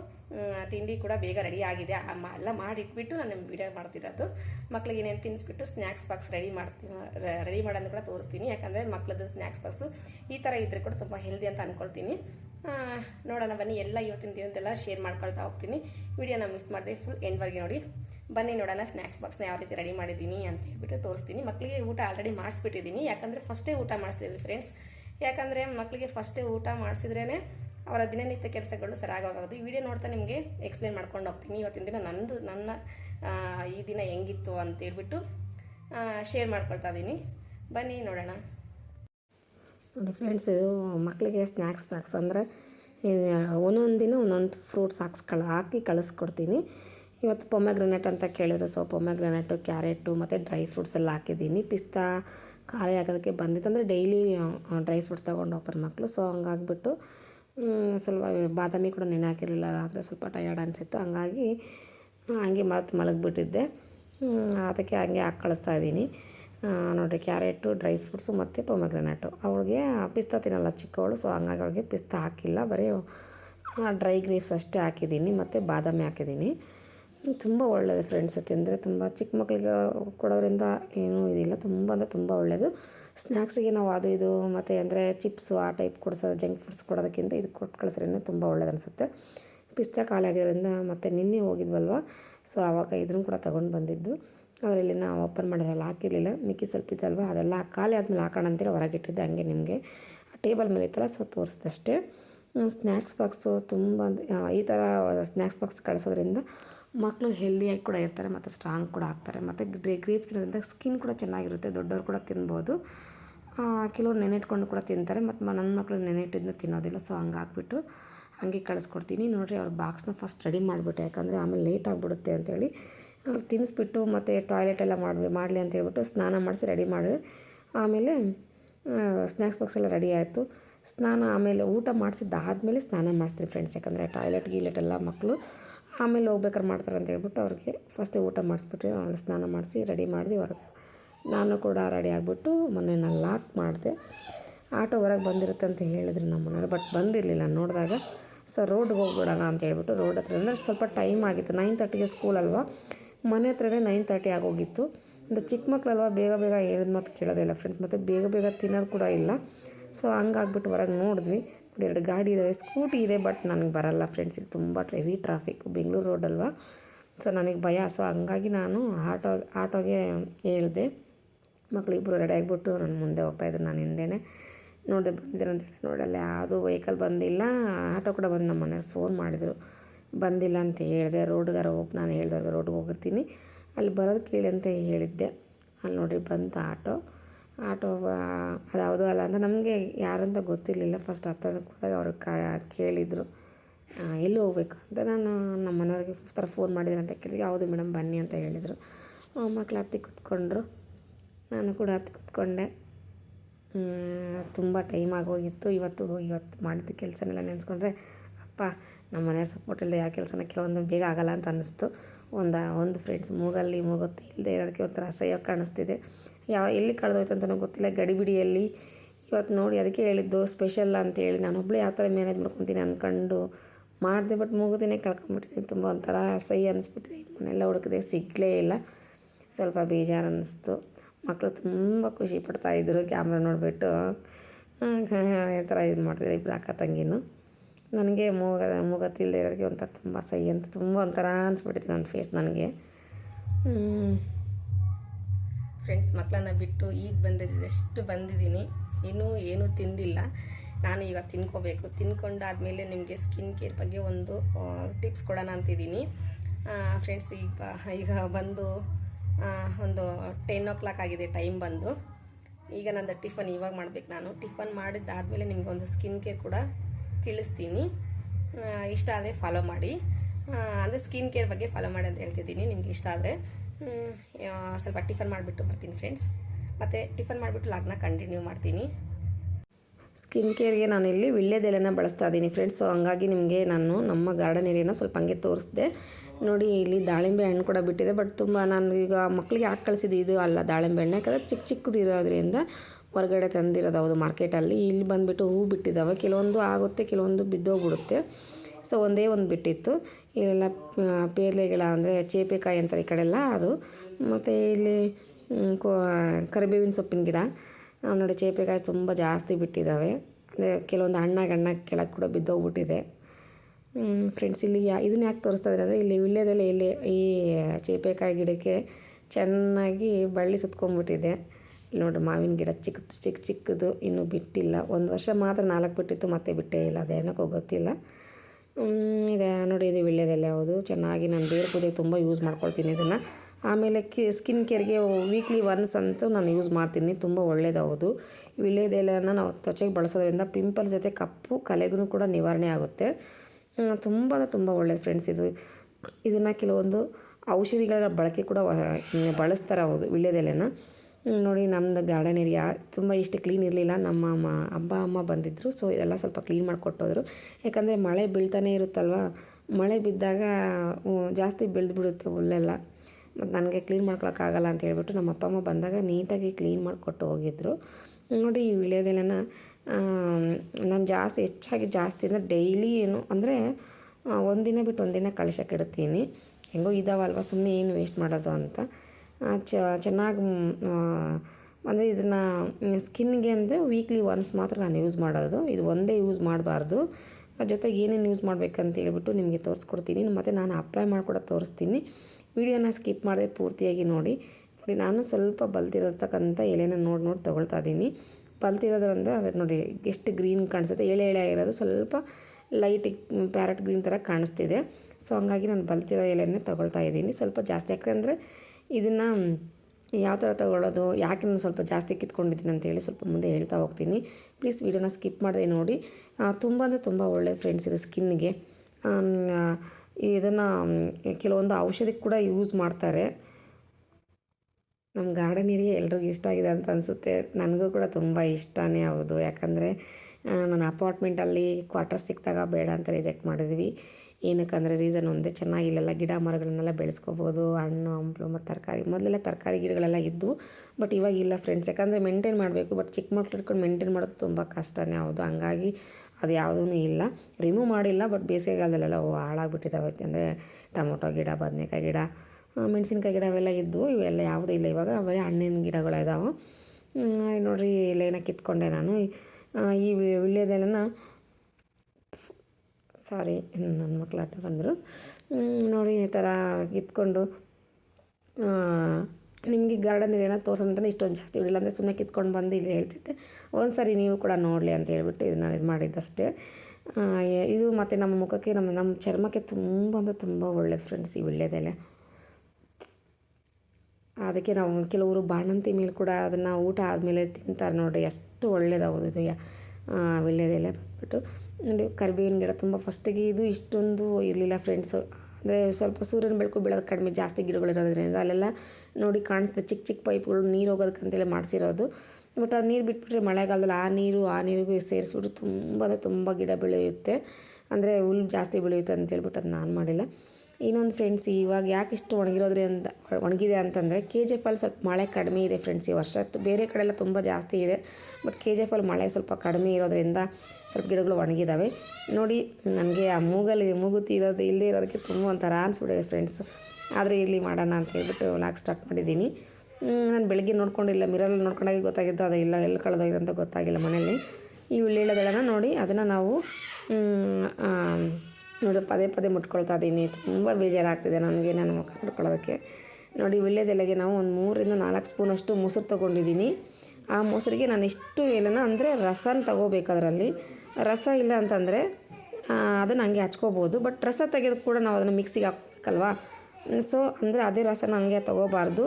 ತಿಂಡಿ ಕೂಡ ಬೇಗ ರೆಡಿ ಆಗಿದೆ. ಎಲ್ಲ ಮಾಡಿಟ್ಬಿಟ್ಟು ನಾನು ವಿಡಿಯೋ ಮಾಡ್ತಿರೋದು. ಮಕ್ಳಿಗೆ ಏನೇನು ತಿನ್ನಿಸ್ಬಿಟ್ಟು ಸ್ನ್ಯಾಕ್ಸ್ ಬಾಕ್ಸ್ ರೆಡಿ ಮಾಡ್ತೀನಿ ರೆಡಿ ಮಾಡೋದು ಕೂಡ ತೋರಿಸ್ತೀನಿ. ಯಾಕಂದರೆ ಮಕ್ಳದ್ದು ಸ್ನ್ಯಾಕ್ಸ್ ಬಾಕ್ಸು ಈ ಥರ ಇದ್ದರೆ ಕೂಡ ತುಂಬ ಹೆಲ್ದಿ ಅಂತ ಅಂದ್ಕೊಳ್ತೀನಿ ನೋಡೋಣ ಬನ್ನಿ. ಎಲ್ಲ ಇವತ್ತಿನ ದಿನದೆಲ್ಲ ಶೇರ್ ಮಾಡ್ಕೊಳ್ತಾ ಹೋಗ್ತೀನಿ. ವಿಡಿಯೋನ ಮಿಸ್ ಮಾಡಿದೆ ಫುಲ್ ಎಂಡ್ವರೆಗೆ ನೋಡಿ. ಬನ್ನಿ ನೋಡೋಣ ಸ್ನ್ಯಾಕ್ಸ್ ಬಾಕ್ಸ್ನ ಯಾವ ರೀತಿ ರೆಡಿ ಮಾಡಿದ್ದೀನಿ ಅಂತ ಹೇಳ್ಬಿಟ್ಟು ತೋರಿಸ್ತೀನಿ. ಮಕ್ಕಳಿಗೆ ಊಟ ಆಲ್ರೆಡಿ ಮಾಡಿಸ್ಬಿಟ್ಟಿದ್ದೀನಿ. ಯಾಕಂದರೆ ಫಸ್ಟೇ ಊಟ ಮಾಡಿಸ್ತಿದ್ವಿ ಫ್ರೆಂಡ್ಸ್ ಯಾಕಂದರೆ ಮಕ್ಕಳಿಗೆ ಫಸ್ಟೇ ಊಟ ಮಾಡಿಸಿದ್ರೇ ಅವರ ದಿನನಿತ್ಯ ಕೆಲಸಗಳು ಸರಿಯಾಗೋಗೋದು ಈ ವಿಡಿಯೋ ನೋಡ್ತಾ ನಿಮಗೆ ಎಕ್ಸ್ಪ್ಲೇನ್ ಮಾಡ್ಕೊಂಡು ಹೋಗ್ತೀನಿ. ಇವತ್ತಿನ ದಿನ ನಂದು, ನನ್ನ ಈ ದಿನ ಹೆಂಗಿತ್ತು ಅಂತ ಹೇಳ್ಬಿಟ್ಟು ಶೇರ್ ಮಾಡ್ಕೊಳ್ತಾ ಇದ್ದೀನಿ ಬನ್ನಿ ನೋಡೋಣ. ನೋಡಿ ಫ್ರೆಂಡ್ಸ್ ಇದು ಮಕ್ಕಳಿಗೆ ಸ್ನ್ಯಾಕ್ಸ್ ಪ್ಯಾಕ್ಸ್ ಅಂದರೆ ಒಂದೊಂದು ದಿನ ಒಂದೊಂದು ಫ್ರೂಟ್ಸ್ ಹಾಕ್ಸ್ಕಳ ಹಾಕಿ ಕಳಿಸ್ಕೊಡ್ತೀನಿ. ಇವತ್ತು ಪೊಮ್ಯಾಗ್ರನೇಟ್ ಅಂತ ಕೇಳಿದ್ರು. ಸೊ ಪೊಮ್ಯಾಗ್ರನೇಟು ಕ್ಯಾರೆಟು ಮತ್ತು ಡ್ರೈ ಫ್ರೂಟ್ಸ್ ಎಲ್ಲ ಹಾಕಿದ್ದೀನಿ. ಪಿಸ್ತಾ ಖಾಲಿ ಆಗೋದಕ್ಕೆ ಬಂದಿತ್ತು. ಅಂದರೆ ಡೈಲಿ ಡ್ರೈ ಫ್ರೂಟ್ಸ್ ತೊಗೊಂಡು ಹೋಗ್ತಾರೆ ಮಕ್ಕಳು ಸೊ ಹಂಗಾಗ್ಬಿಟ್ಟು ಸ್ವಲ್ಪ ಬಾದಾಮಿ ಕೂಡ ನೆನೆ ಹಾಕಿರಲಿಲ್ಲ ರಾತ್ರಿ ಸ್ವಲ್ಪ ಟಯರ್ಡ್ ಅನಿಸಿತ್ತು. ಹಂಗಾಗಿ ಹಂಗೆ ಮತ್ತೆ ಮಲಗಿಬಿಟ್ಟಿದ್ದೆ. ಅದಕ್ಕೆ ಹಂಗೆ ಹಾಕಿ ಕಳಿಸ್ತಾ ಇದ್ದೀನಿ. ನೋಡಿರಿ, ಕ್ಯಾರೆಟು, ಡ್ರೈ ಫ್ರೂಟ್ಸು ಮತ್ತು ಪೊಮೆಗ್ರನೇಟು. ಅವಳಿಗೆ ಪಿಸ್ತಾ ತಿನ್ನಲ್ಲ ಚಿಕ್ಕವಳು, ಸೊ ಹಂಗಾಗಿ ಅವಳಿಗೆ ಪಿಸ್ತಾ ಹಾಕಿಲ್ಲ. ಬರೀ ಡ್ರೈ ಗ್ರೀಫ್ಸ್ ಅಷ್ಟೇ ಹಾಕಿದ್ದೀನಿ, ಮತ್ತು ಬಾದಾಮಿ ಹಾಕಿದ್ದೀನಿ. ತುಂಬ ಒಳ್ಳೆಯದು ಫ್ರೆಂಡ್ಸ್, ತಿಂದರೆ ತುಂಬ ಚಿಕ್ಕ ಮಕ್ಕಳಿಗೆ ಕೊಡೋದ್ರಿಂದ ಏನೂ ಇದಿಲ್ಲ. ತುಂಬ ಅಂದರೆ ತುಂಬ ಒಳ್ಳೆಯದು ಸ್ನ್ಯಾಕ್ಸಿಗೆ ನಾವು ಅದು ಇದು ಮತ್ತು ಅಂದರೆ ಚಿಪ್ಸು ಆ ಟೈಪ್ ಕೊಡಿಸೋದು ಜಂಕ್ ಫುಡ್ಸ್ ಕೊಡೋದಕ್ಕಿಂತ ಇದು ಕೊಟ್ಟು ಕಳಿಸ್ರೇ ತುಂಬ ಒಳ್ಳೇದು ಅನಿಸುತ್ತೆ ಪಿಸ್ತಾ ಖಾಲಿ ಆಗಿರೋದ್ರಿಂದ ಮತ್ತು ನಿನ್ನೆ ಹೋಗಿದ್ವಲ್ವ? ಸೊ ಆವಾಗ ಇದನ್ನು ಕೂಡ ತೊಗೊಂಡು ಬಂದಿದ್ದು. ಅದರಲ್ಲಿ ನಾವು ಓಪನ್ ಮಾಡಿರಲ್ಲ, ಹಾಕಿರಲಿಲ್ಲ. ಮಿಕ್ಕಿ ಸ್ವಲ್ಪ ಇತ್ತಲ್ವ? ಅದೆಲ್ಲ ಖಾಲಿ ಆದಮೇಲೆ ಹಾಕೋಣ ಅಂತೇಳಿ ಹೊರಗಿಟ್ಟಿದ್ದೆ, ಹಂಗೆ ನಿಮಗೆ. ಟೇಬಲ್ ಮೇಲೆ ಇತ್ತಲ್ಲ ಸೊ ತೋರಿಸ್ದಷ್ಟೇ. ಸ್ನ್ಯಾಕ್ಸ್ ಬಾಕ್ಸು ತುಂಬ ಈ ಥರ ಸ್ನ್ಯಾಕ್ಸ್ ಬಾಕ್ಸ್ ಕಳಿಸೋದ್ರಿಂದ ಮಕ್ಕಳು ಹೆಲ್ದಿಯಾಗಿ ಕೂಡ ಇರ್ತಾರೆ, ಮತ್ತು ಸ್ಟ್ರಾಂಗ್ ಕೂಡ ಆಗ್ತಾರೆ, ಮತ್ತು ಗ್ರೇ ಗ್ರೇಪ್ಸ್ ಇರೋದ್ರಿಂದ ಸ್ಕಿನ್ ಕೂಡ ಚೆನ್ನಾಗಿರುತ್ತೆ, ದೊಡ್ಡವ್ರು ಕೂಡ ತಿನ್ಬೋದು. ಕೆಲವ್ರು ನೆನೆಟ್ಕೊಂಡು ಕೂಡ ತಿಂತಾರೆ, ಮತ್ತು ನನ್ನ ಮಕ್ಕಳು ನೆನೆಟ್ಟಿದ್ದನ್ನ ತಿನ್ನೋದಿಲ್ಲ ಸೊ ಹಂಗೆ ಹಾಕ್ಬಿಟ್ಟು ಹಂಗೆ ಕಳಿಸ್ಕೊಡ್ತೀನಿ. ನೋಡಿರಿ, ಅವ್ರ ಬಾಕ್ಸ್ನ ಫಸ್ಟ್ ರೆಡಿ ಮಾಡಿಬಿಟ್ಟೆ, ಯಾಕಂದರೆ ಆಮೇಲೆ ಲೇಟ್ ಆಗಿಬಿಡುತ್ತೆ ಅಂತೇಳಿ ಅವ್ರು ತಿನ್ನಿಸ್ಬಿಟ್ಟು ಮತ್ತು ಟಾಯ್ಲೆಟ್ ಎಲ್ಲ ಮಾಡಿ ಮಾಡಲಿ ಅಂತ ಹೇಳ್ಬಿಟ್ಟು ಸ್ನಾನ ಮಾಡಿಸಿ ರೆಡಿ ಮಾಡಿ ಆಮೇಲೆ ಸ್ನ್ಯಾಕ್ಸ್ ಬಾಕ್ಸ್ ಎಲ್ಲ ರೆಡಿ ಆಯಿತು. ಸ್ನಾನ ಆಮೇಲೆ ಊಟ ಮಾಡಿಸಿದ್ದಾದಮೇಲೆ ಸ್ನಾನ ಮಾಡಿಸ್ತೀನಿ ಫ್ರೆಂಡ್ಸ್ ಯಾಕಂದರೆ ಟಾಯ್ಲೆಟ್ ಗೀಲೆಟ್ ಎಲ್ಲ ಮಕ್ಕಳು ಆಮೇಲೆ ಹೋಗ್ಬೇಕಾರೆ ಮಾಡ್ತಾರೆ ಅಂತ ಹೇಳ್ಬಿಟ್ಟು ಅವ್ರಿಗೆ ಫಸ್ಟ್ ಊಟ ಮಾಡಿಸ್ಬಿಟ್ಟು ಆಮೇಲೆ ಸ್ನಾನ ಮಾಡಿಸಿ ರೆಡಿ ಮಾಡಿದ್ವಿ ಹೊರಗೆ. ನಾನು ಕೂಡ ರೆಡಿ ಆಗಿಬಿಟ್ಟು ಮೊನ್ನೆ ನಾನು ಲಾಕ್ ಮಾಡಿದೆ. ಆಟೋ ಹೊರಗೆ ಬಂದಿರುತ್ತೆ ಅಂತ ಹೇಳಿದ್ರು ನಮ್ಮ ಬಟ್ ಬಂದಿರಲಿಲ್ಲ. ನೋಡಿದಾಗ ಸೊ ರೋಡ್ಗೆ ಹೋಗ್ಬಿಡೋಣ ಅಂತ ಹೇಳ್ಬಿಟ್ಟು ರೋಡ್ ಹತ್ರ ಅಂದರೆ ಸ್ವಲ್ಪ ಟೈಮ್ ಆಗಿತ್ತು. ನೈನ್ ತರ್ಟಿಗೆ ಸ್ಕೂಲ್ ಅಲ್ವಾ? ಮನೆ ಹತ್ರನೇ ನೈನ್ ತರ್ಟಿ ಆಗೋಗಿತ್ತು. ಅಂದರೆ ಚಿಕ್ಕ ಮಕ್ಕಳಲ್ವ ಬೇಗ ಬೇಗ ಹೇಳಿದ ಮಾತು ಕೇಳೋದಿಲ್ಲ ಫ್ರೆಂಡ್ಸ್ ಮತ್ತು ಬೇಗ ಬೇಗ ತಿನ್ನೋದು ಕೂಡ ಇಲ್ಲ. ಸೊ ಹಂಗಾಗ್ಬಿಟ್ಟು ಹೊರಗೆ ನೋಡಿದ್ವಿ. ನೋಡಿ ಎರಡು ಗಾಡಿ ಇದಾವೆ. ಸ್ಕೂಟಿ ಇದೆ ಬಟ್ ನನಗೆ ಬರಲ್ಲ ಫ್ರೆಂಡ್ಸ್ ಇದು ತುಂಬ ಹೆವಿ ಟ್ರಾಫಿಕ್ ಬೆಂಗಳೂರು ರೋಡಲ್ವಾ ಸೊ ನನಗೆ ಭಯ. ಸೊ ಹಂಗಾಗಿ ನಾನು ಆಟೋ, ಆಟೋಗೆ ಹೇಳಿದೆ. ಮಕ್ಕಳಿಬ್ಬರು ರೆಡಿ ಆಗಿಬಿಟ್ಟು ನಾನು ಮುಂದೆ ಹೋಗ್ತಾಯಿದ್ರು ನಾನು ಹಿಂದೆನೇ ನೋಡಿದೆ ಅಂತೇಳಿ ನೋಡಲ್ಲ. ಯಾವುದು ವೆಹಿಕಲ್ ಬಂದಿಲ್ಲ. ಆಟೋ ಕೂಡ ಬಂದು ನಮ್ಮ ಮನೇಲಿ ಫೋನ್ ಮಾಡಿದರು. ಬಂದಿಲ್ಲ ಅಂತ ಹೇಳಿದೆ. ರೋಡ್ಗಾರ ಹೋಗಿ, ನಾನು ಹೇಳ್ದವ್ರಿಗೆ ರೋಡ್ಗೆ ಹೋಗಿರ್ತೀನಿ. ಅಲ್ಲಿ ಬರೋದು ಕೇಳಿ ಅಂತ ಹೇಳಿದ್ದೆ. ಅಲ್ಲಿ ನೋಡಿರಿ ಬಂತು ಆಟೋ. ಆಟೋ ಅದು ಯಾವುದೂ ಅಲ್ಲ ಅಂತ ನಮಗೆ ಯಾರಂತ ಗೊತ್ತಿರಲಿಲ್ಲ. ಫಸ್ಟ್ ಹತ್ತೋದಕ್ಕೆ ಹೋದಾಗ ಅವರು ಕಾ, ಕೇಳಿದರು ಎಲ್ಲಿ ಹೋಗ್ಬೇಕು? ಅಂತ ನಾನು ನಮ್ಮ ಮನೆಯವ್ರಿಗೆ ಥರ ಫೋನ್ ಮಾಡಿದ್ರೆ ಅಂತ ಕೇಳಿದ್ವಿ. ಹೌದು ಮೇಡಮ್ ಬನ್ನಿ ಅಂತ ಹೇಳಿದರು. ಮಕ್ಳು ಹತ್ತಿ ಕೂತ್ಕೊಂಡ್ರು. ನಾನು ಕೂಡ ಹತ್ತಿ ಕೂತ್ಕೊಂಡೆ. ತುಂಬ ಟೈಮ್ ಆಗೋಗಿತ್ತು. ಇವತ್ತು ಇವತ್ತು ಮಾಡಿದ ಕೆಲಸನೆಲ್ಲ ನೆನೆಸ್ಕೊಂಡ್ರೆ, ಅಪ್ಪ, ನಮ್ಮ ಮನೆಯ ಸಪೋರ್ಟ್ ಇಲ್ಲದೆ ಯಾವ ಕೆಲಸನ ಕೆಲವೊಂದು ಬೇಗ ಆಗಲ್ಲ ಅಂತ ಅನ್ನಿಸ್ತು. ಒಂದು ಒಂದು ಫ್ರೆಂಡ್ಸ್ ಮೂಗಲ್ಲಿ ಮೂಗುತ್ತೆ ಇಲ್ಲದೆ ಇರೋದಕ್ಕೆ ಒಂಥರ ಅಸಹ್ಯ ಕಾಣಿಸ್ತಿದೆ. ಯಾವ ಎಲ್ಲಿ ಕಳೆದೋಯ್ತು ನನಗೆ ಗೊತ್ತಿಲ್ಲ, ಗಡಿಬಿಡಿಯಲ್ಲಿ. ಇವತ್ತು ನೋಡಿ ಅದಕ್ಕೆ ಹೇಳಿದ್ದು, ಸ್ಪೆಷಲ್ ಅಂತೇಳಿ ನಾನು ಒಬ್ಬಳೇ ಯಾವ ಥರ ಮ್ಯಾನೇಜ್ ಮಾಡ್ಕೊತೀನಿ ಅಂದ್ಕೊಂಡು ಮಾಡಿದೆ ಬಟ್ ಮೂಗುದಿನೇ ಕಳ್ಕೊಂಬಿಟ್ಟಿದ್ದೀನಿ ತುಂಬ ಒಂಥರ ಸೈ ಅನಿಸ್ಬಿಟ್ಟಿದೆ. ಮನೆಲ್ಲ ಹುಡುಕಿದೆ ಸಿಗಲೇ ಇಲ್ಲ. ಸ್ವಲ್ಪ ಬೇಜಾರು ಅನ್ನಿಸ್ತು ಮಕ್ಕಳು ತುಂಬ ಖುಷಿ ಪಡ್ತಾಯಿದ್ರು ಕ್ಯಾಮ್ರಾ ನೋಡಿಬಿಟ್ಟು. ಈ ಥರ ಇದು ಮಾಡ್ತಿದ್ರು ಇಬ್ಬರು ಅಕ್ಕ ತಂಗಿನೂ. ನನಗೆ ಮೂಗ ಮೂಗತ್ತಿಲ್ಲದೆ ಇರೋದಕ್ಕೆ ಒಂಥರ ತುಂಬ ಸಹಿ ಅಂತ, ತುಂಬ ಒಂಥರ ಅನಿಸ್ಬಿಟ್ಟಿದೆ ನನ್ನ ಫೇಸ್ ನನಗೆ. ಫ್ರೆಂಡ್ಸ್ ಮಕ್ಕಳನ್ನ ಬಿಟ್ಟು ಈಗ ಬಂದಿದ್ದು ಎಷ್ಟು ಬಂದಿದ್ದೀನಿ, ಇನ್ನೂ ಏನೂ ತಿಂದಿಲ್ಲ. ನಾನು ಈಗ ತಿನ್ಕೋಬೇಕು. ತಿನ್ಕೊಂಡಾದಮೇಲೆ ನಿಮಗೆ ಸ್ಕಿನ್ ಕೇರ್ ಬಗ್ಗೆ ಒಂದು ಟಿಪ್ಸ್ ಕೊಡೋಣ ಅಂತಿದ್ದೀನಿ. ಫ್ರೆಂಡ್ಸ್ ಈಗ ಈಗ ಬಂದು ಒಂದು ಟೆನ್ ಓ ಕ್ಲಾಕ್ ಆಗಿದೆ ಟೈಮ್ ಬಂದು. ಈಗ ನಂದು ಟಿಫನ್ ಇವಾಗ ಮಾಡಬೇಕು ನಾನು. ಟಿಫನ್ ಮಾಡಿದ್ದಾದಮೇಲೆ ನಿಮ್ಗೆ ಒಂದು ಸ್ಕಿನ್ ಕೇರ್ ಕೂಡ ತಿಳಿಸ್ತೀನಿ. ಇಷ್ಟ ಆದರೆ ಫಾಲೋ ಮಾಡಿ. ಅಂದರೆ ಸ್ಕಿನ್ ಕೇರ್ ಬಗ್ಗೆ ಫಾಲೋ ಮಾಡಿ ಅಂತ ಹೇಳ್ತಿದ್ದೀನಿ, ನಿಮ್ಗೆ ಇಷ್ಟ ಆದರೆ. ಸ್ವಲ್ಪ ಟಿಫನ್ ಮಾಡಿಬಿಟ್ಟು ಬರ್ತೀನಿ ಫ್ರೆಂಡ್ಸ್ ಮತ್ತು ಟಿಫನ್ ಮಾಡಿಬಿಟ್ಟು ಲಾಗ್ನ ಕಂಟಿನ್ಯೂ ಮಾಡ್ತೀನಿ. ಸ್ಕಿನ್ ಕೇರ್ಗೆ ನಾನು ಇಲ್ಲಿ ವಿಳ್ಯದೆಲೆನ ಬಳಸ್ತಾ ಇದ್ದೀನಿ ಫ್ರೆಂಡ್ಸ್ ಸೊ ಹಂಗಾಗಿ ನಿಮಗೆ ನಾನು ನಮ್ಮ ಗಾರ್ಡನ್ ಏರಿಯಾನ ಸ್ವಲ್ಪ ಹಂಗೆ ತೋರಿಸ್ದೆ. ನೋಡಿ, ಇಲ್ಲಿ ದಾಳಿಂಬೆ ಹಣ್ಣು ಕೂಡ ಬಿಟ್ಟಿದೆ ಬಟ್ ತುಂಬ ನಾನು ಈಗ ಮಕ್ಕಳಿಗೆ ಯಾಕೆ ಕಳಿಸಿದ್ದು ಇದು ಅಲ್ಲ ದಾಳಿಂಬೆ ಹಣ್ಣು. ಯಾಕಂದರೆ ಚಿಕ್ಕ ಚಿಕ್ಕದಿರೋದ್ರಿಂದ ಹೊರಗಡೆ ತಂದಿರೋದು ಹೌದು ಮಾರ್ಕೆಟಲ್ಲಿ ಇಲ್ಲಿ ಬಂದುಬಿಟ್ಟು ಹೂ ಬಿಟ್ಟಿದ್ದಾವೆ. ಕೆಲವೊಂದು ಆಗುತ್ತೆ, ಕೆಲವೊಂದು ಬಿದ್ದೋಗ್ಬಿಡುತ್ತೆ. ಸೊ ಒಂದೇ ಒಂದು ಬಿಟ್ಟಿತ್ತು. ಇಲ್ಲೆಲ್ಲ ಪೇರಲೆ ಗಿಡ ಅಂದರೆ ಚೇಪೆಕಾಯಿ ಅಂತಾರೆ ಈ ಕಡೆಲ್ಲ ಅದು. ಮತ್ತು ಇಲ್ಲಿ ಕೋ, ಕರಿಬೇವಿನ ಸೊಪ್ಪಿನ ಗಿಡ. ನೋಡಿ ಚೇಪೆಕಾಯಿ ತುಂಬ ಜಾಸ್ತಿ ಬಿಟ್ಟಿದ್ದಾವೆ. ಅಂದರೆ ಕೆಲವೊಂದು ಹಣ್ಣಾಗಿ ಹಣ್ಣಾಗಿ ಕೆಳಗೆ ಕೂಡ ಬಿದ್ದೋಗ್ಬಿಟ್ಟಿದೆ. ಫ್ರೆಂಡ್ಸ್ ಇಲ್ಲಿ ಯಾ, ಇದನ್ನ ಯಾಕೆ ತೋರಿಸ್ತಾ ಇದ್ದಾರೆ ಅಂದರೆ, ಇಲ್ಲಿ ವಿಳ್ಯದೆಲೆ ಇಲ್ಲಿ ಈ ಚೇಪೆಕಾಯಿ ಗಿಡಕ್ಕೆ ಚೆನ್ನಾಗಿ ಬಳ್ಳಿ ಸುತ್ಕೊಂಡ್ಬಿಟ್ಟಿದೆ. ಇಲ್ಲಿ ನೋಡಿ ಮಾವಿನ ಗಿಡ ಚಿಕ್ಕ ಚಿಕ್ಕ ಚಿಕ್ಕದು ಇನ್ನೂ ಬಿಟ್ಟಿಲ್ಲ. ಒಂದು ವರ್ಷ ಮಾತ್ರ ನಾಲ್ಕು ಬಿಟ್ಟಿತ್ತು, ಮತ್ತೆ ಬಿಟ್ಟೇ ಇಲ್ಲ. ಅದೇನಕ್ಕೂ ಗೊತ್ತಿಲ್ಲ. ಇದೆ. ನೋಡಿ ಇದು ವಿಳ್ಯದೆಲೆ ಹೌದು. ಚೆನ್ನಾಗಿ ನಾನು ದೇವ್ರ ಪೂಜೆಗೆ ತುಂಬ ಯೂಸ್ ಮಾಡ್ಕೊಳ್ತೀನಿ ಇದನ್ನು. ಆಮೇಲೆ ಕಿ ಸ್ಕಿನ್ ಕೇರ್ಗೆ ವೀಕ್ಲಿ ಒನ್ಸ್ ಅಂತೂ ನಾನು ಯೂಸ್ ಮಾಡ್ತೀನಿ. ತುಂಬ ಒಳ್ಳೇದು ಹೌದು. ವಿಳ್ಯದೆಲೆನ ನಾವು ತ್ವಚೆಗೆ ಬಳಸೋದ್ರಿಂದ ಪಿಂಪಲ್ ಜೊತೆ ಕಪ್ಪು ಕಲೆಗೂ ಕೂಡ ನಿವಾರಣೆ ಆಗುತ್ತೆ. ತುಂಬ ಅಂದರೆ ತುಂಬ ಒಳ್ಳೆಯದು ಫ್ರೆಂಡ್ಸ್ ಇದು. ಇದನ್ನು ಕೆಲವೊಂದು ಔಷಧಿಗಳ ಬಳಕೆ ಕೂಡ ಬಳಸ್ತಾರೆ ಹೌದು ವಿಳ್ಯದೆಲೆನ. ಹ್ಮ್, ನೋಡಿ ನಮ್ಮದು ಗಾರ್ಡನ್ ಏರಿಯಾ ತುಂಬ ಇಷ್ಟು ಕ್ಲೀನ್ ಇರಲಿಲ್ಲ. ನಮ್ಮ ಅಮ್ಮ ಅಬ್ಬ ಅಮ್ಮ ಬಂದಿದ್ದರು ಸೊ ಇದೆಲ್ಲ ಸ್ವಲ್ಪ ಕ್ಲೀನ್ ಮಾಡಿಕೊಟ್ಟೋದ್ರು ಯಾಕಂದರೆ ಮಳೆ ಬೀಳ್ತಾನೆ ಇರುತ್ತಲ್ವ? ಮಳೆ ಬಿದ್ದಾಗ ಜಾಸ್ತಿ ಬೆಳೆದ್ಬಿಡುತ್ತೆ ಹುಲ್ಲೆಲ್ಲ. ಮತ್ತು ನನಗೆ ಕ್ಲೀನ್ ಮಾಡ್ಕೊಳಕ್ಕಾಗಲ್ಲ ಅಂತ ಹೇಳ್ಬಿಟ್ಟು ನಮ್ಮ ಅಪ್ಪ, ಅಮ್ಮ ಬಂದಾಗ ನೀಟಾಗಿ ಕ್ಲೀನ್ ಮಾಡಿಕೊಟ್ಟು ಹೋಗಿದ್ರು. ನೋಡಿ ಈ ವಿಳ್ಯದೆಲೆನ ನಾನು ಜಾಸ್ತಿ, ಹೆಚ್ಚಾಗಿ ಜಾಸ್ತಿ ಅಂದರೆ ಡೈಲಿ ಏನು, ಅಂದರೆ ಒಂದಿನ ಬಿಟ್ಟು ಒಂದಿನ ಕಳಿಸಕ್ಕೆ ಇಡ್ತೀನಿ. ಹೆಂಗೋ ಇದಾವಲ್ವ? ಸುಮ್ಮನೆ ಏನು ವೇಸ್ಟ್ ಮಾಡೋದು ಅಂತ. ಚ, ಚೆನ್ನಾಗಿ ಅಂದರೆ ಇದನ್ನು ಸ್ಕಿನ್ಗೆ ಅಂದರೆ ವೀಕ್ಲಿ ಒನ್ಸ್ ಮಾತ್ರ ನಾನು ಯೂಸ್ ಮಾಡೋದು. ಇದು ಒಂದೇ ಯೂಸ್ ಮಾಡಬಾರ್ದು. ಅದ್ರ ಜೊತೆಗೆ ಏನೇನು ಯೂಸ್ ಮಾಡ್ಬೇಕಂತ ಹೇಳಿಬಿಟ್ಟು ನಿಮಗೆ ತೋರಿಸ್ಕೊಡ್ತೀನಿ. ಮತ್ತು ನಾನು ಅಪ್ಲೈ ಮಾಡ್ಕೊಡ ತೋರಿಸ್ತೀನಿ. ವಿಡಿಯೋನ ಸ್ಕಿಪ್ ಮಾಡದೆ ಪೂರ್ತಿಯಾಗಿ ನೋಡಿ. ನೋಡಿ, ನಾನು ಸ್ವಲ್ಪ ಬಲ್ತಿರತಕ್ಕಂಥ ಎಲೆನ ನೋಡಿ ನೋಡಿ ತೊಗೊಳ್ತಾ ಇದ್ದೀನಿ. ಬಲ್ತಿರೋದ್ರಿಂದ ಅದು ನೋಡಿ ಎಷ್ಟು ಗ್ರೀನ್ ಕಾಣಿಸುತ್ತೆ. ಎಳೆ ಎಳೆ ಆಗಿರೋದು. ಸ್ವಲ್ಪ ಲೈಟ್ ಪ್ಯಾರೆಟ್ ಗ್ರೀನ್ ಥರ ಕಾಣಿಸ್ತಿದೆ. ಸೊ ಹಂಗಾಗಿ ನಾನು ಬಲ್ತಿರೋ ಎಲೆನೇ ತೊಗೊಳ್ತಾ ಇದ್ದೀನಿ. ಸ್ವಲ್ಪ ಜಾಸ್ತಿ ಯಾಕಂದರೆ ಇದನ್ನು ಯಾವ ಥರ ತಗೊಳ್ಳೋದು, ಯಾಕೆ ನಾನು ಸ್ವಲ್ಪ ಜಾಸ್ತಿ ಕಿತ್ಕೊಂಡಿದ್ದೀನಿ ಅಂತೇಳಿ ಸ್ವಲ್ಪ ಮುಂದೆ ಹೇಳ್ತಾ ಹೋಗ್ತೀನಿ. ಪ್ಲೀಸ್ ವೀಡಿಯೋನ ಸ್ಕಿಪ್ ಮಾಡದೆ ನೋಡಿ. ತುಂಬ ಅಂದರೆ ತುಂಬ ಒಳ್ಳೆಯ ಫ್ರೆಂಡ್ಸ್ ಇದೆ ಸ್ಕಿನ್ಗೆ ಇದನ್ನು ಕೆಲವೊಂದು ಔಷಧಿ ಕೂಡ ಯೂಸ್ ಮಾಡ್ತಾರೆ. ನಮ್ಮ ಗಾರ್ಡನ್ ಏರಿಯಾ ಎಲ್ರಿಗೂ ಇಷ್ಟ ಆಗಿದೆ ಅಂತ ಅನಿಸುತ್ತೆ. ನನಗೂ ಕೂಡ ತುಂಬ ಇಷ್ಟನೇ ಹೌದು. ಯಾಕಂದರೆ ನಾನು ಅಪಾರ್ಟ್ಮೆಂಟಲ್ಲಿ ಕ್ವಾರ್ಟರ್ಸ್ ಸಿಕ್ಕಿದಾಗ ಬೇಡ ಅಂತ ರಿಜೆಕ್ಟ್ ಮಾಡಿದ್ವಿ. ಏನಕ್ಕಂದರೆ ರೀಸನ್ ಒಂದೇ ಚೆನ್ನಾಗಿ ಗಿಡ ಮರಗಳನ್ನೆಲ್ಲ ಬೆಳೆಸ್ಕೋಬೋದು, ಹಣ್ಣು, ಹಂಪಲು ಮತ್ತು ತರಕಾರಿ, ಮೊದಲೆಲ್ಲ ತರಕಾರಿ ಗಿಡಗಳೆಲ್ಲ ಇದ್ದವು ಬಟ್ ಇವಾಗ ಇಲ್ಲ ಫ್ರೆಂಡ್ಸ್ ಯಾಕಂದರೆ ಮೇಂಟೈನ್ ಮಾಡಬೇಕು ಬಟ್ ಚಿಕ್ಕ ಮಕ್ಳು ಇಟ್ಕೊಂಡು ಮೇಂಟೈನ್ ಮಾಡೋದು ತುಂಬ ಕಷ್ಟನೇ, ಹೌದು. ಹಂಗಾಗಿ ಅದು ಯಾವುದೂ ಇಲ್ಲ. ರಿಮೂವ್ ಮಾಡಿಲ್ಲ ಬಟ್ ಬೇಸಿಗೆಗಾಲದಲ್ಲೆಲ್ಲ ಹಾಳಾಗ್ಬಿಟ್ಟಿದ್ದಾವೆ ಅಂದರೆ ಟೊಮೊಟೊ ಗಿಡ, ಬದನೆಕಾಯಿ ಗಿಡ ಮೆಣಸಿನ್ಕಾಯಿ ಗಿಡ ಅವೆಲ್ಲ ಇದ್ದವು ಇವೆಲ್ಲ ಯಾವುದೂ ಇಲ್ಲ ಇವಾಗ, ಬರೀ ಹಣ್ಣಿನ ಗಿಡಗಳಿದಾವೆ ನೋಡಿರಿ ಇಲ್ಲೇನ ಕಿತ್ಕೊಂಡೆ ನಾನು. ಈ ವಿಳ್ಯದೆಲೆನ ಸಾರಿ ನನ್ನ ಮಕ್ಕಳು ಆಟ ಬಂದರು. ನೋಡಿ, ಈ ಥರ ಕಿತ್ಕೊಂಡು ನಿಮಗೆ ಗಾರ್ಡನ್ ಏನೋ ತೋರ್ಸಂತಾನೆ ಇಷ್ಟೊಂದು ಜಾಸ್ತಿ ಬಿಡಿಲ್ಲ ಅಂದರೆ ಸುಮ್ಮನೆ ಕಿತ್ಕೊಂಡು ಬಂದು ಇಲ್ಲಿ ಹೇಳ್ತಿದ್ದೆ. ಒಂದು ಸರಿ ನೀವು ಕೂಡ ನೋಡಲಿ ಅಂತ ಹೇಳಿಬಿಟ್ಟು ಇದನ್ನ ಇದು ಮಾಡಿದ್ದಷ್ಟೇ. ಇದು ಮತ್ತು ನಮ್ಮ ಮುಖಕ್ಕೆ, ನಮ್ಮ ನಮ್ಮ ಚರ್ಮಕ್ಕೆ ತುಂಬ, ಅಂದರೆ ತುಂಬ ಒಳ್ಳೆಯ ಫ್ರೆಂಡ್ಸ್ ಈ ವಿಳ್ಯದೆಲೆ. ಅದಕ್ಕೆ ನಾವು ಕೆಲವರು ಬಾಣಂತಿ ಮೇಲೆ ಕೂಡ ಅದನ್ನು ಊಟ ಆದಮೇಲೆ ತಿಂತಾರೆ ನೋಡಿರಿ ಎಷ್ಟು ಒಳ್ಳೇದಾಗೋದು ಇದು. ಯಾ- ಆ, ವೀಳ್ಯದೆಲೆ ಬಂದ್ಬಿಟ್ಟು. ನೋಡಿ ಕರಿಬೇವಿನ ಗಿಡ ತುಂಬ ಫಸ್ಟಿಗೆ ಇದು ಇಷ್ಟೊಂದು ಇರಲಿಲ್ಲ ಫ್ರೆಂಡ್ಸು ಅಂದರೆ ಸ್ವಲ್ಪ ಸೂರ್ಯನ ಬೆಳಕು ಬೀಳೋದು ಕಡಿಮೆ ಜಾಸ್ತಿ ಗಿಡಗಳಿರೋದ್ರಿಂದ ಅಲ್ಲೆಲ್ಲ ನೋಡಿ ಕಾಣಿಸ್ತದೆ ಚಿಕ್ಕ ಚಿಕ್ಕ ಪೈಪ್ಗಳು ನೀರು ಹೋಗೋದಕ್ಕಂತೇಳಿ ಮಾಡಿಸಿರೋದು. ಬಟ್ ಅದು ನೀರು ಬಿಟ್ಬಿಟ್ರೆ ಮಳೆಗಾಲದಲ್ಲಿ ಆ ನೀರು ಆ ನೀರಿಗೂ ಸೇರಿಸ್ಬಿಟ್ಟು ತುಂಬ ತುಂಬ ಗಿಡ ಬೆಳೆಯುತ್ತೆ. ಅಂದರೆ ಹುಲ್ಲು ಜಾಸ್ತಿ ಬೆಳೆಯುತ್ತೆ ಅಂತೇಳ್ಬಿಟ್ಟು ಅದು ನಾನು ಮಾಡಿಲ್ಲ. ಇನ್ನೊಂದು ಫ್ರೆಂಡ್ಸ್ ಇವಾಗ ಯಾಕೆ ಇಷ್ಟು ಒಣಗಿರೋದ್ರಿಂದ ಒಣಗಿದೆ ಅಂತಂದರೆ ಕೆ ಜಿ ಎಫ್ ಅಲ್ಲಿ ಸ್ವಲ್ಪ ಮಳೆ ಕಡಿಮೆ ಇದೆ ಫ್ರೆಂಡ್ಸ್ ಈ ವರ್ಷ ಬೇರೆ ಕಡೆ ಎಲ್ಲ ತುಂಬ ಜಾಸ್ತಿ ಇದೆ ಬಟ್ ಕೆ ಜಿ ಎಫ್ ಮಳೆ ಸ್ವಲ್ಪ ಕಡಿಮೆ ಇರೋದ್ರಿಂದ ಸ್ವಲ್ಪ ಗಿಡಗಳು ಒಣಗಿದ್ದಾವೆ ನೋಡಿ ನನಗೆ ಆ ಮೂಗಲ್ಲಿ ಮೂಗುತಿ ಇರೋದು ಇಲ್ಲದೆ ಇರೋದಕ್ಕೆ ತುಂಬ ಒಂಥರ ಅನ್ಸ್ಬಿಟ್ಟಿದೆ ಫ್ರೆಂಡ್ಸ್ ಆದರೆ ಇಲ್ಲಿ ಮಾಡೋಣ ಅಂತ ಹೇಳ್ಬಿಟ್ಟು ಲಾಕ್ ಸ್ಟಾರ್ಟ್ ಮಾಡಿದ್ದೀನಿ. ನಾನು ಬೆಳಗ್ಗೆ ನೋಡ್ಕೊಂಡಿಲ್ಲ ಮಿರಲ್ಲಿ ನೋಡ್ಕೊಂಡಾಗ ಗೊತ್ತಾಗಿದ್ದು ಅದು ಇಲ್ಲ, ಎಲ್ಲಿ ಕಳೆದೋಗಿದೆ ಅಂತ ಗೊತ್ತಾಗಿಲ್ಲ ಮನೇಲಿ ಈ ಉಳ್ಳಿಳೆದೆಳನ ನೋಡಿ, ಅದನ್ನು ನಾವು ನೋಡಿ, ಪದೇ ಪದೇ ಮುಟ್ಕೊಳ್ತಾ ಇದ್ದೀನಿ ತುಂಬ ಬೇಜಾರಾಗ್ತಿದೆ ನನಗೆ, ನನ್ನ ಮುಖ ನೋಡ್ಕೊಳ್ಳೋದಕ್ಕೆ ನೋಡಿ, ವಿಳ್ಯದೆಲೆಗೆ ನಾವು ಒಂದು ಮೂರಿಂದ ನಾಲ್ಕು ಸ್ಪೂನಷ್ಟು ಮೊಸರು ತೊಗೊಂಡಿದ್ದೀನಿ ಆ ಮೊಸರಿಗೆ ನಾನು ಇಷ್ಟು ಏಲನ ಅಂದರೆ ರಸನ ತಗೋಬೇಕು ಅದರಲ್ಲಿ. ರಸ ಇಲ್ಲ ಅಂತಂದರೆ ಅದನ್ನು ಹಂಗೆ ಹಚ್ಕೋಬೋದು. ಬಟ್ ರಸ ತೆಗೆದು ಕೂಡ ನಾವು ಅದನ್ನು ಮಿಕ್ಸಿಗೆ ಹಾಕ್ಬೇಕಲ್ವಾ? ಸೊ ಅಂದರೆ ಅದೇ ರಸನ ಹಂಗೆ ತಗೋಬಾರ್ದು.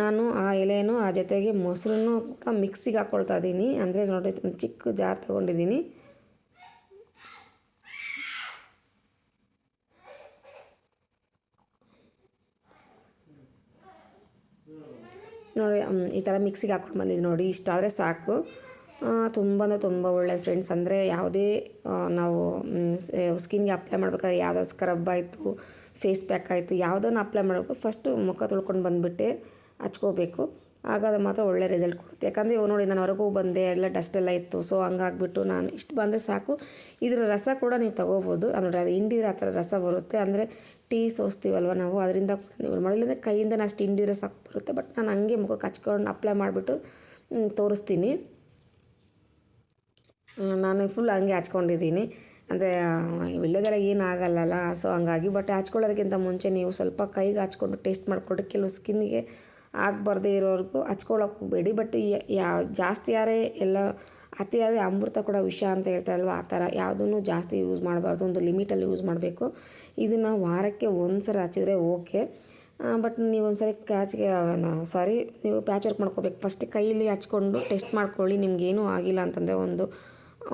ನಾನು ಆ ಎಲೆಯನ್ನು ಆ ಜೊತೆಗೆ ಮೊಸರನ್ನು ಕೂಡ ಮಿಕ್ಸಿಗೆ ಹಾಕ್ಕೊಳ್ತಾ ಇದ್ದೀನಿ ಅಂದರೆ ನೋಡಿ ಚಿಕ್ಕ ಜಾರ್ ತೊಗೊಂಡಿದ್ದೀನಿ ನೋಡಿ ಈ ಥರ ಮಿಕ್ಸಿಗೆ ಹಾಕ್ಕೊಂಡು ಬಂದಿದ್ದು ನೋಡಿ, ಇಷ್ಟ ಆದರೆ ಸಾಕು. ತುಂಬ ತುಂಬ ಒಳ್ಳೆಯದು ಫ್ರೆಂಡ್ಸ್ ಅಂದರೆ ಯಾವುದೇ ನಾವು ಸ್ಕಿನ್ಗೆ ಅಪ್ಲೈ ಮಾಡ್ಬೇಕಾದ್ರೆ ಯಾವುದೋ ಸ್ಕ್ರಬ್ ಆಯಿತು ಫೇಸ್ ಪ್ಯಾಕ್ ಆಯಿತು, ಯಾವುದನ್ನು ಅಪ್ಲೈ ಮಾಡಬೇಕು ಫಸ್ಟು ಮುಖ ತೊಳ್ಕೊಂಡು ಬಂದುಬಿಟ್ಟೆ, ಹಚ್ಕೋಬೇಕು. ಆಗ ಅದು ಮಾತ್ರ ಒಳ್ಳೆ ರಿಸಲ್ಟ್ ಕೊಡುತ್ತೆ. ಯಾಕಂದರೆ ಇವಾಗ ನೋಡಿ ನಾನು ಹೊರಗೂ ಬಂದೆ, ಎಲ್ಲ ಡಸ್ಟ್ ಎಲ್ಲ ಇತ್ತು ಸೊ ಹಂಗಾಗ್ಬಿಟ್ಟು ನಾನು ಇಷ್ಟು ಬಂದರೆ ಸಾಕು. ಇದರ ರಸ ಕೂಡ ನೀವು ತೊಗೋಬೋದು. ಅಂದರೆ ಅದು ಹಿಂಡಿದ್ರೆ ಆ ಥರ ರಸ ಬರುತ್ತೆ. ಅಂದರೆ ಟೀ ಸೋಸ್ತೀವಲ್ವ ನಾವು, ಅದರಿಂದ ನೀವು ಮಾಡಿಲ್ಲಂದರೆ ಕೈಯಿಂದ ಅಷ್ಟು ಹಿಂಡಿದ್ರೆ ಸಾಕು ಬರುತ್ತೆ. ಬಟ್ ನಾನು ಹಂಗೆ ಮುಖಕ್ಕೆ ಹಚ್ಕೊಂಡು ಅಪ್ಲೈ ಮಾಡಿಬಿಟ್ಟು ತೋರಿಸ್ತೀನಿ. ನಾನು ಫುಲ್ ಹಂಗೆ ಹಚ್ಕೊಂಡಿದ್ದೀನಿ. ಅಂದರೆ ಇಲ್ಲದೆಲ್ಲ ಏನು ಆಗಲ್ಲಲ್ಲ. ಸೊ ಹಂಗಾಗಿ ಬಟ್ ಹಚ್ಕೊಳ್ಳೋದಕ್ಕಿಂತ ಮುಂಚೆ ನೀವು ಸ್ವಲ್ಪ ಕೈಗೆ ಹಚ್ಕೊಂಡು ಟೇಸ್ಟ್ ಮಾಡಿಕೊಂಡು, ಕೆಲವು ಸ್ಕಿನ್ನಿಗೆ ಆಗಬಾರ್ದೇ ಇರೋವರೆಗೂ ಹಚ್ಕೊಳ್ಳೋಕೆ ಹೋಗಬೇಡಿ. ಬಟ್ ಯಾ, ಜಾಸ್ತಿ ಯಾರೇ ಎಲ್ಲ ಅತಿಯಾದ ಅಮೃತ ಕೂಡ ವಿಷ ಅಂತ ಹೇಳ್ತಾರಲ್ವ, ಆ ಥರ ಯಾವುದನ್ನು ಜಾಸ್ತಿ ಯೂಸ್ ಮಾಡಬಾರ್ದು. ಒಂದು ಲಿಮಿಟಲ್ಲಿ ಯೂಸ್ ಮಾಡಬೇಕು. ಇದನ್ನು ವಾರಕ್ಕೆ ಒಂದು ಸರಿ ಹಚ್ಚಿದ್ರೆ ಓಕೆ ಬಟ್ ನೀವು ಒಂದ್ಸರಿ ಕ್ಯಾಚ್ಗೆ ಸಾರಿ ನೀವು ಪ್ಯಾಚ್ ವರ್ಕ್ ಮಾಡ್ಕೋಬೇಕು. ಫಸ್ಟ್ ಕೈಯಲ್ಲಿ ಹಚ್ಕೊಂಡು ಟೆಸ್ಟ್ ಮಾಡ್ಕೊಳ್ಳಿ. ನಿಮ್ಗೇನೂ ಆಗಿಲ್ಲ ಅಂತಂದರೆ ಒಂದು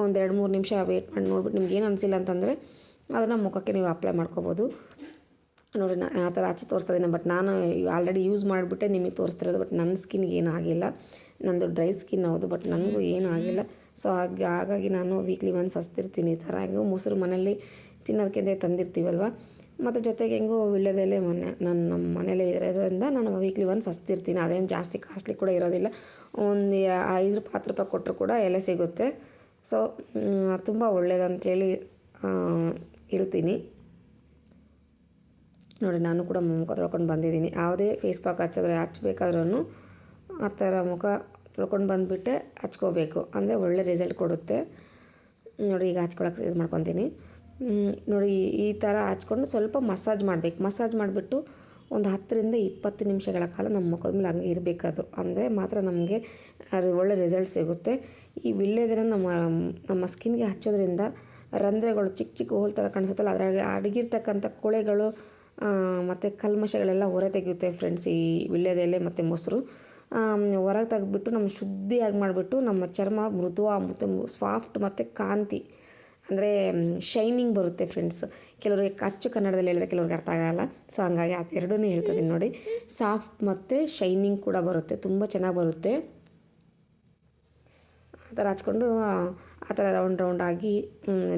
ಒಂದು ಮೂರು ನಿಮಿಷ ವೆಯ್ಟ್ ಮಾಡಿ ನೋಡ್ಬಿಟ್ಟು ನಿಮ್ಗೆ ಏನು ಅನಿಸಿಲ್ಲ ಅಂತಂದರೆ ಅದನ್ನು ಮುಖಕ್ಕೆ ನೀವು ಅಪ್ಲೈ ಮಾಡ್ಕೋಬೋದು. ನೋಡಿ, ನಾ ಆ ಥರ ಆಚೆ ತೋರಿಸ್ತಾ ಇದ್ದೀನಿ ಬಟ್ ನಾನು ಆಲ್ರೆಡಿ ಯೂಸ್ ಮಾಡಿಬಿಟ್ಟೆ, ನಿಮಗೆ ತೋರಿಸ್ತಿರೋದು ಬಟ್ ನನ್ನ ಸ್ಕಿನ್ಗೆ ಏನೂ ಆಗಿಲ್ಲ ನಂದು ಡ್ರೈ ಸ್ಕಿನ್ ಹೌದು ಬಟ್ ನನಗೂ ಏನೂ ಆಗಿಲ್ಲ ಸೊ ಹಾಗೆ ಹಾಗಾಗಿ ನಾನು ವೀಕ್ಲಿ ಒನ್ಸ್ ಹಸ್ತಿರ್ತೀನಿ ಈ ಥರ. ಹೆಂಗೂ ಮೊಸರು ಮನೇಲಿ ತಿನ್ನೋದಕ್ಕೆ ತಂದಿರ್ತೀವಲ್ವ? ಮತ್ತು ಜೊತೆಗೆ ಹೆಂಗೋ ವಿಳ್ಯದೆಲೆ ಮೊನ್ನೆ ನಾನು ನಮ್ಮ ಮನೇಲೇ ಇರೋದ್ರಿಂದ ನಾನು ವೀಕ್ಲಿ ಒನ್ಸ್ ಹಸ್ತಿರ್ತೀನಿ ಅದೇನು ಜಾಸ್ತಿ ಕಾಸ್ಟ್ಲಿ ಕೂಡ ಇರೋದಿಲ್ಲ. ಒಂದು ಐದು ರೂಪಾಯಿ, ಹತ್ತು ರೂಪಾಯಿ ಕೊಟ್ಟರು ಕೂಡ ಎಲೆ ಸಿಗುತ್ತೆ. ಸೊ ತುಂಬ ಒಳ್ಳೇದಂತೇಳಿ ಹೇಳ್ತೀನಿ. ನೋಡಿ, ನಾನು ಕೂಡ ಮುಖ ತೊಳ್ಕೊಂಡು ಬಂದಿದ್ದೀನಿ. ಯಾವುದೇ ಫೇಸ್ ಪ್ಯಾಕ್ ಹಚ್ಚಿದ್ರೆ ಹಚ್ಬೇಕಾದ್ರೂ ಆ ಥರ ಮುಖ ತೊಳ್ಕೊಂಡು ಬಂದುಬಿಟ್ಟೆ ಹಚ್ಕೋಬೇಕು. ಅಂದರೆ ಒಳ್ಳೆ ರಿಸಲ್ಟ್ ಕೊಡುತ್ತೆ. ನೋಡಿ, ಈಗ ಹಚ್ಕೊಳಕ್ಕೆ ಇದು ಮಾಡ್ಕೊತೀನಿ. ನೋಡಿ, ಈ- ಥರ ಹಚ್ಕೊಂಡು ಸ್ವಲ್ಪ ಮಸಾಜ್ ಮಾಡಬೇಕು. ಮಸಾಜ್ ಮಾಡಿಬಿಟ್ಟು ಒಂದು ಹತ್ತರಿಂದ ಇಪ್ಪತ್ತು ನಿಮಿಷಗಳ ಕಾಲ ನಮ್ಮ ಮುಖದ ಮೇಲೆ ಹಂಗೆ ಇರಬೇಕದು. ಅಂದರೆ ಮಾತ್ರ ನಮಗೆ ಅದು ಒಳ್ಳೆ ರಿಸಲ್ಟ್ ಸಿಗುತ್ತೆ. ಈ ವಿಳ್ಳೆದಿನ ನಮ್ಮ ನಮ್ಮ ಸ್ಕಿನ್ಗೆ ಹಚ್ಚೋದ್ರಿಂದ ರಂಧ್ರಗಳು ಚಿಕ್ಕ ಚಿಕ್ಕ ಹೋಲ್ ಥರ ಕಾಣಿಸುತ್ತಲ್ಲ ಅದರಲ್ಲಿ ಅಡಗಿರ್ತಕ್ಕಂಥ ಕೊಳೆಗಳು ಮತ್ತು ಕಲ್ಮಶಗಳೆಲ್ಲ ಹೊರ ತೆಗೆಯುತ್ತೆ ಫ್ರೆಂಡ್ಸ್ ಈ ವಿಳ್ಯದೆಲೆ ಮತ್ತು ಮೊಸರು. ಹೊರಗೆ ತೆಗೆದ್ಬಿಟ್ಟು ನಮ್ಮ ಶುದ್ಧಿಯಾಗಿ ಮಾಡಿಬಿಟ್ಟು ನಮ್ಮ ಚರ್ಮ ಮೃದುವ ಮತ್ತು ಸಾಫ್ಟ್ ಮತ್ತು ಕಾಂತಿ, ಅಂದರೆ ಶೈನಿಂಗ್ ಬರುತ್ತೆ ಫ್ರೆಂಡ್ಸ್ ಕೆಲವರಿಗೆ ಅಚ್ಚು ಕನ್ನಡದಲ್ಲಿ ಹೇಳಿದ್ರೆ ಕೆಲವ್ರಿಗೆ ಅರ್ಥ ಆಗಲ್ಲ. ಸೊ ಹಂಗಾಗಿ ಅದು ಎರಡೂ ಹೇಳ್ತಿದ್ದೀನಿ ನೋಡಿ. ಸಾಫ್ಟ್ ಮತ್ತು ಶೈನಿಂಗ್ ಕೂಡ ಬರುತ್ತೆ, ತುಂಬ ಚೆನ್ನಾಗಿ ಬರುತ್ತೆ. ಆ ಥರ ಹಚ್ಕೊಂಡು, ಆ ಥರ ರೌಂಡ್ ರೌಂಡಾಗಿ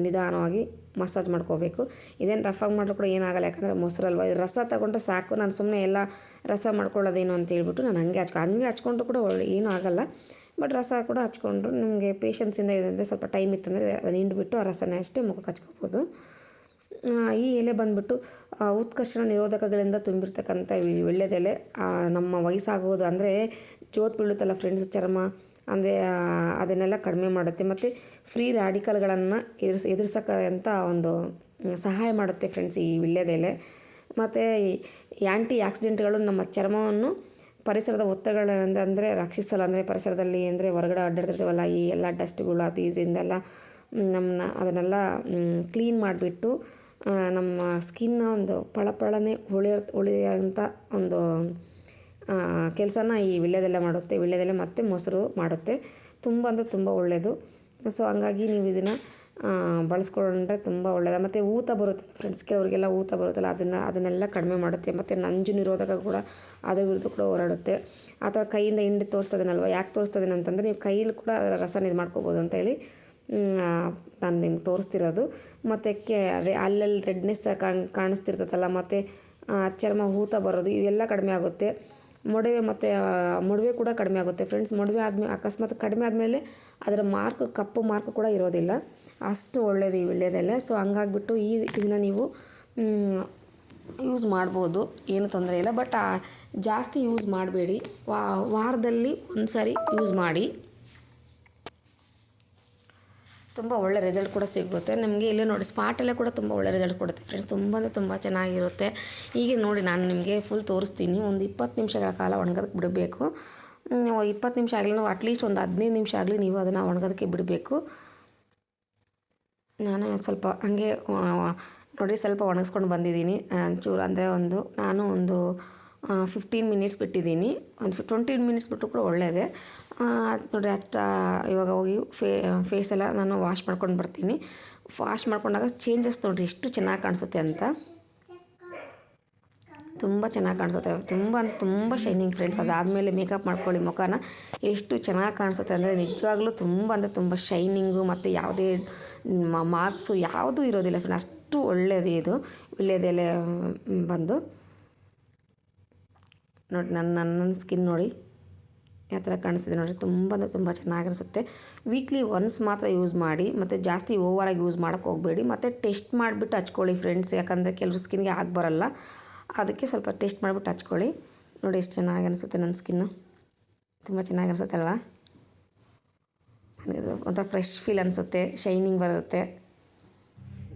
ನಿಧಾನವಾಗಿ ಮಸಾಜ್ ಮಾಡ್ಕೋಬೇಕು. ಇದೇನು ರಫಾಗಿ ಮಾಡಿದ್ರು ಕೂಡ ಏನಾಗಲ್ಲ. ಯಾಕಂದರೆ ಮೊಸರಲ್ವ? ಇದು ರಸ ತಗೊಂಡ್ರೆ ಸಾಕು. ನಾನು ಸುಮ್ಮನೆ ಎಲ್ಲ ರಸ ಮಾಡ್ಕೊಳ್ಳೋದೇನು ಅಂತ ಹೇಳ್ಬಿಟ್ಟು ನಾನು ಹಂಗೆ ಹಚ್ಕೊ ಹಂಗೆ ಹಚ್ಕೊಂಡ್ರು ಕೂಡ ಒಳ್ಳೆ ಏನೂ ಆಗಲ್ಲ. ಬಟ್ ರಸ ಕೂಡ ಹಚ್ಕೊಂಡ್ರು. ನಿಮಗೆ ಪೇಷನ್ಸಿಂದ ಇದಂದರೆ ಸ್ವಲ್ಪ ಟೈಮ್ ಇತ್ತಂದರೆ ಅದನ್ನು ಹಿಂಡ್ಬಿಟ್ಟು ಆ ರಸನೇ ಅಷ್ಟೇ ಮುಖಕ್ಕೆ ಹಚ್ಕೋಬೋದು. ಈ ಎಲೆ ಬಂದ್ಬಿಟ್ಟು ಉತ್ಕರ್ಷಣ ನಿರೋಧಕಗಳಿಂದ ತುಂಬಿರ್ತಕ್ಕಂಥ ಆ, ನಮ್ಮ ವಯಸ್ಸಾಗೋದು ಅಂದರೆ ಜೋತ್ ಬೀಳುತ್ತಲ್ಲ ಫ್ರೆಂಡ್ಸ್ ಚರ್ಮ ಅಂದರೆ ಅದನ್ನೆಲ್ಲ ಕಡಿಮೆ ಮಾಡುತ್ತೆ. ಮತ್ತು ಫ್ರೀ ರ್ಯಾಡಿಕಲ್ಗಳನ್ನು ಎದುರಿಸ್ ಅಂತ ಒಂದು ಸಹಾಯ ಮಾಡುತ್ತೆ ಫ್ರೆಂಡ್ಸ್ ಈ ವೀಳ್ಯದೆಲೆ. ಮತ್ತು ಆ್ಯಂಟಿ ಆಕ್ಸಿಡೆಂಟ್ಗಳು ನಮ್ಮ ಚರ್ಮವನ್ನು ಪರಿಸರದ ಒತ್ತಡಗಳಿಂದ ಅಂದರೆ ರಕ್ಷಿಸಲು ಅಂದರೆ ಪರಿಸರದಲ್ಲಿ ಅಂದರೆ ಹೊರಗಡೆ ಅಡ್ಡಾಡ್ತಿರ್ತೀವಲ್ಲ, ಈ ಎಲ್ಲ ಡಸ್ಟ್ಗಳು ಅದು ಇದರಿಂದೆಲ್ಲ ನಮ್ಮನ್ನ ಅದನ್ನೆಲ್ಲ ಕ್ಲೀನ್ ಮಾಡಿಬಿಟ್ಟು ನಮ್ಮ ಸ್ಕಿನ್ನ ಒಂದು ಪಳಪಳನೆ ಉಳಿಯೋ ಉಳಿಯೋಂಥ ಒಂದು ಕೆಲಸನ ಈ ವಿಳ್ಯದೆಲ್ಲ ಮಾಡುತ್ತೆ ವೀಳ್ಯದೆಲೆ ಮತ್ತು ಮೊಸರು ಮಾಡುತ್ತೆ. ತುಂಬ ಅಂದರೆ ತುಂಬ ಒಳ್ಳೆಯದು ಸೊ ಹಂಗಾಗಿ ನೀವು ಇದನ್ನು ಬಳಸ್ಕೊಂಡ್ರೆ ತುಂಬ ಒಳ್ಳೆಯದು ಮತ್ತು ಊತ ಬರುತ್ತೆ ಫ್ರೆಂಡ್ಸ್ ಕೆಲವರಿಗೆಲ್ಲ ಊತ ಬರುತ್ತಲ್ಲ, ಅದನ್ನು, ಅದನ್ನೆಲ್ಲ ಕಡಿಮೆ ಮಾಡುತ್ತೆ. ಮತ್ತು ನಂಜು ನಿರೋಧಕ ಕೂಡ ಅದ್ರ ವಿರುದ್ಧ ಕೂಡ ಹೋರಾಡುತ್ತೆ ಆ ಥರ ಕೈಯಿಂದ ಹಿಂಡಿ ತೋರಿಸ್ತದನಲ್ವ? ಯಾಕೆ ತೋರಿಸ್ತದೇನೆ ಅಂತಂದರೆ ನೀವು ಕೈಯಲ್ಲಿ ಕೂಡ ರಸನ ಇದು ಮಾಡ್ಕೋಬೋದು ಅಂತೇಳಿ ನಾನು ನಿಮ್ಗೆ ತೋರಿಸ್ತಿರೋದು. ಮತ್ತು ಕೆ ಅಲ್ಲಲ್ಲಿ ರೆಡ್ನೆಸ್ ಕಾಣ್, ಕಾಣಿಸ್ತಿರ್ತದಲ್ಲ, ಮತ್ತು ಚರ್ಮ ಊತ ಬರೋದು, ಇವೆಲ್ಲ ಕಡಿಮೆ ಆಗುತ್ತೆ. ಮೊಡವೆ ಮತ್ತು ಮೊಡವೆ ಕೂಡ ಕಡಿಮೆ ಆಗುತ್ತೆ ಫ್ರೆಂಡ್ಸ್ ಮೊಡವೆ ಆದಮೇಲೆ ಅಕಸ್ಮಾತ್ ಕಡಿಮೆ ಆದಮೇಲೆ ಅದರ ಮಾರ್ಕ್ ಕಪ್ಪು ಮಾರ್ಕ್ ಕೂಡ ಇರೋದಿಲ್ಲ. ಅಷ್ಟು ಒಳ್ಳೆಯದು ಈ ವಿಳ್ಯದೆಲ್ಲ. ಸೊ ಹಂಗಾಗ್ಬಿಟ್ಟು ಈ ಇದನ್ನ ನೀವು ಯೂಸ್ ಮಾಡ್ಬೋದು. ಏನು ತೊಂದರೆ ಇಲ್ಲ. ಬಟ್ ಜಾಸ್ತಿ ಯೂಸ್ ಮಾಡಬೇಡಿ. ವಾರದಲ್ಲಿ ಒಂದು ಸಾರಿ ಯೂಸ್ ಮಾಡಿ. ತುಂಬ ಒಳ್ಳೆ ರಿಸಲ್ಟ್ ಕೂಡ ಸಿಗುತ್ತೆ. ನಿಮಗೆ ಇಲ್ಲಿ ನೋಡಿ ಸ್ಪಾಟಲ್ಲೇ ಕೂಡ ತುಂಬ ಒಳ್ಳೆ ರಿಸಲ್ಟ್ ಕೊಡುತ್ತೆ ಫ್ರೆಂಡ್ಸ್ ತುಂಬ ತುಂಬ ಚೆನ್ನಾಗಿರುತ್ತೆ. ಈಗ ನೋಡಿ ನಾನು ನಿಮಗೆ ಫುಲ್ ತೋರಿಸ್ತೀನಿ. ಒಂದು ಇಪ್ಪತ್ತು ನಿಮಿಷಗಳ ಕಾಲ ಒಣಗೋದಕ್ಕೆ ಬಿಡಬೇಕು. ಇಪ್ಪತ್ತು ನಿಮಿಷ ಆಗಲಿ, ನಾವು ಅಟ್ಲೀಸ್ಟ್ ಒಂದು ಹದಿನೈದು ನಿಮಿಷ ಆಗಲಿ ನೀವು ಅದನ್ನು ಒಣಗೋದಕ್ಕೆ ಬಿಡಬೇಕು. ನಾನು ಸ್ವಲ್ಪ ಹಂಗೆ ನೋಡಿ ಸ್ವಲ್ಪ ಒಣಗಿಸ್ಕೊಂಡು ಬಂದಿದ್ದೀನಿ. ಚೂರು ಅಂದರೆ ಒಂದು, ನಾನು ಒಂದು ಫಿಫ್ಟೀನ್ ಮಿನಿಟ್ಸ್ ಬಿಟ್ಟಿದ್ದೀನಿ. ಒಂದು ಟ್ವೆಂಟಿ ಮಿನಿಟ್ಸ್ ಬಿಟ್ಟರು ಕೂಡ ಒಳ್ಳೆಯದೇ ಅದ್ ನೋಡಿ ಅಷ್ಟ ಇವಾಗ ಹೋಗಿ ಫೇ ಫೇಸ್ ಎಲ್ಲ ನಾನು ವಾಶ್ ಮಾಡ್ಕೊಂಡು ಬರ್ತೀನಿ. ವಾಶ್ ಮಾಡ್ಕೊಂಡಾಗ ಚೇಂಜಸ್ ನೋಡಿರಿ ಎಷ್ಟು ಚೆನ್ನಾಗಿ ಕಾಣಿಸುತ್ತೆ ಅಂತ. ತುಂಬ ಚೆನ್ನಾಗಿ ಕಾಣಿಸುತ್ತೆ. ತುಂಬ ಅಂದರೆ ತುಂಬ ಶೈನಿಂಗ್ ಫ್ರೆಂಡ್ಸ್ ಅದಾದಮೇಲೆ ಮೇಕಪ್ ಮಾಡ್ಕೊಳ್ಳಿ ಮುಖನ. ಎಷ್ಟು ಚೆನ್ನಾಗಿ ಕಾಣಿಸುತ್ತೆ ಅಂದರೆ ನಿಜವಾಗ್ಲೂ ತುಂಬ ಅಂದರೆ ತುಂಬ ಶೈನಿಂಗು ಮತ್ತು ಯಾವುದೇ ಮಾರ್ಕ್ಸು ಯಾವುದೂ ಇರೋದಿಲ್ಲ ಫ್ರೆಂಡ್ ಅಷ್ಟು ಒಳ್ಳೆಯದು ಇದು. ವಿಳ್ಯದೆಲೆ ಮ್, ಬಂದು. ನೋಡಿ ನನ್ನ ನನ್ನ ಸ್ಕಿನ್ ನೋಡಿ. ಯಾವ ಥರ ಕಾಣಿಸ್ತಿದೆ ನೋಡಿ ತುಂಬ ಅಂದರೆ ತುಂಬ ಚೆನ್ನಾಗಿರಿಸುತ್ತೆ ವೀಕ್ಲಿ ಒನ್ಸ್ ಮಾತ್ರ ಯೂಸ್ ಮಾಡಿ, ಮತ್ತು ಜಾಸ್ತಿ ಓವರಾಗಿ ಯೂಸ್ ಮಾಡೋಕ್ಕೆ ಹೋಗಬೇಡಿ. ಮತ್ತು ಟೆಸ್ಟ್ ಮಾಡಿಬಿಟ್ಟು ಹಚ್ಕೊಳ್ಳಿ ಫ್ರೆಂಡ್ಸ್ ಯಾಕಂದರೆ ಕೆಲವರು ಸ್ಕಿನ್ಗೆ ಆಗಿ ಬರಲ್ಲ. ಅದಕ್ಕೆ ಸ್ವಲ್ಪ ಟೆಸ್ಟ್ ಮಾಡಿಬಿಟ್ಟು ಹಚ್ಕೊಳ್ಳಿ. ನೋಡಿ ಎಷ್ಟು ಚೆನ್ನಾಗಿ ಅನಿಸುತ್ತೆ ನನ್ನ ಸ್ಕಿನ್ನು ತುಂಬ ಚೆನ್ನಾಗಿ ಅನಿಸುತ್ತೆ ಅಲ್ವಾ? ನನಗೆ ಒಂಥರ ಫ್ರೆಶ್ ಫೀಲ್ ಅನಿಸುತ್ತೆ ಶೈನಿಂಗ್ ಬರುತ್ತೆ.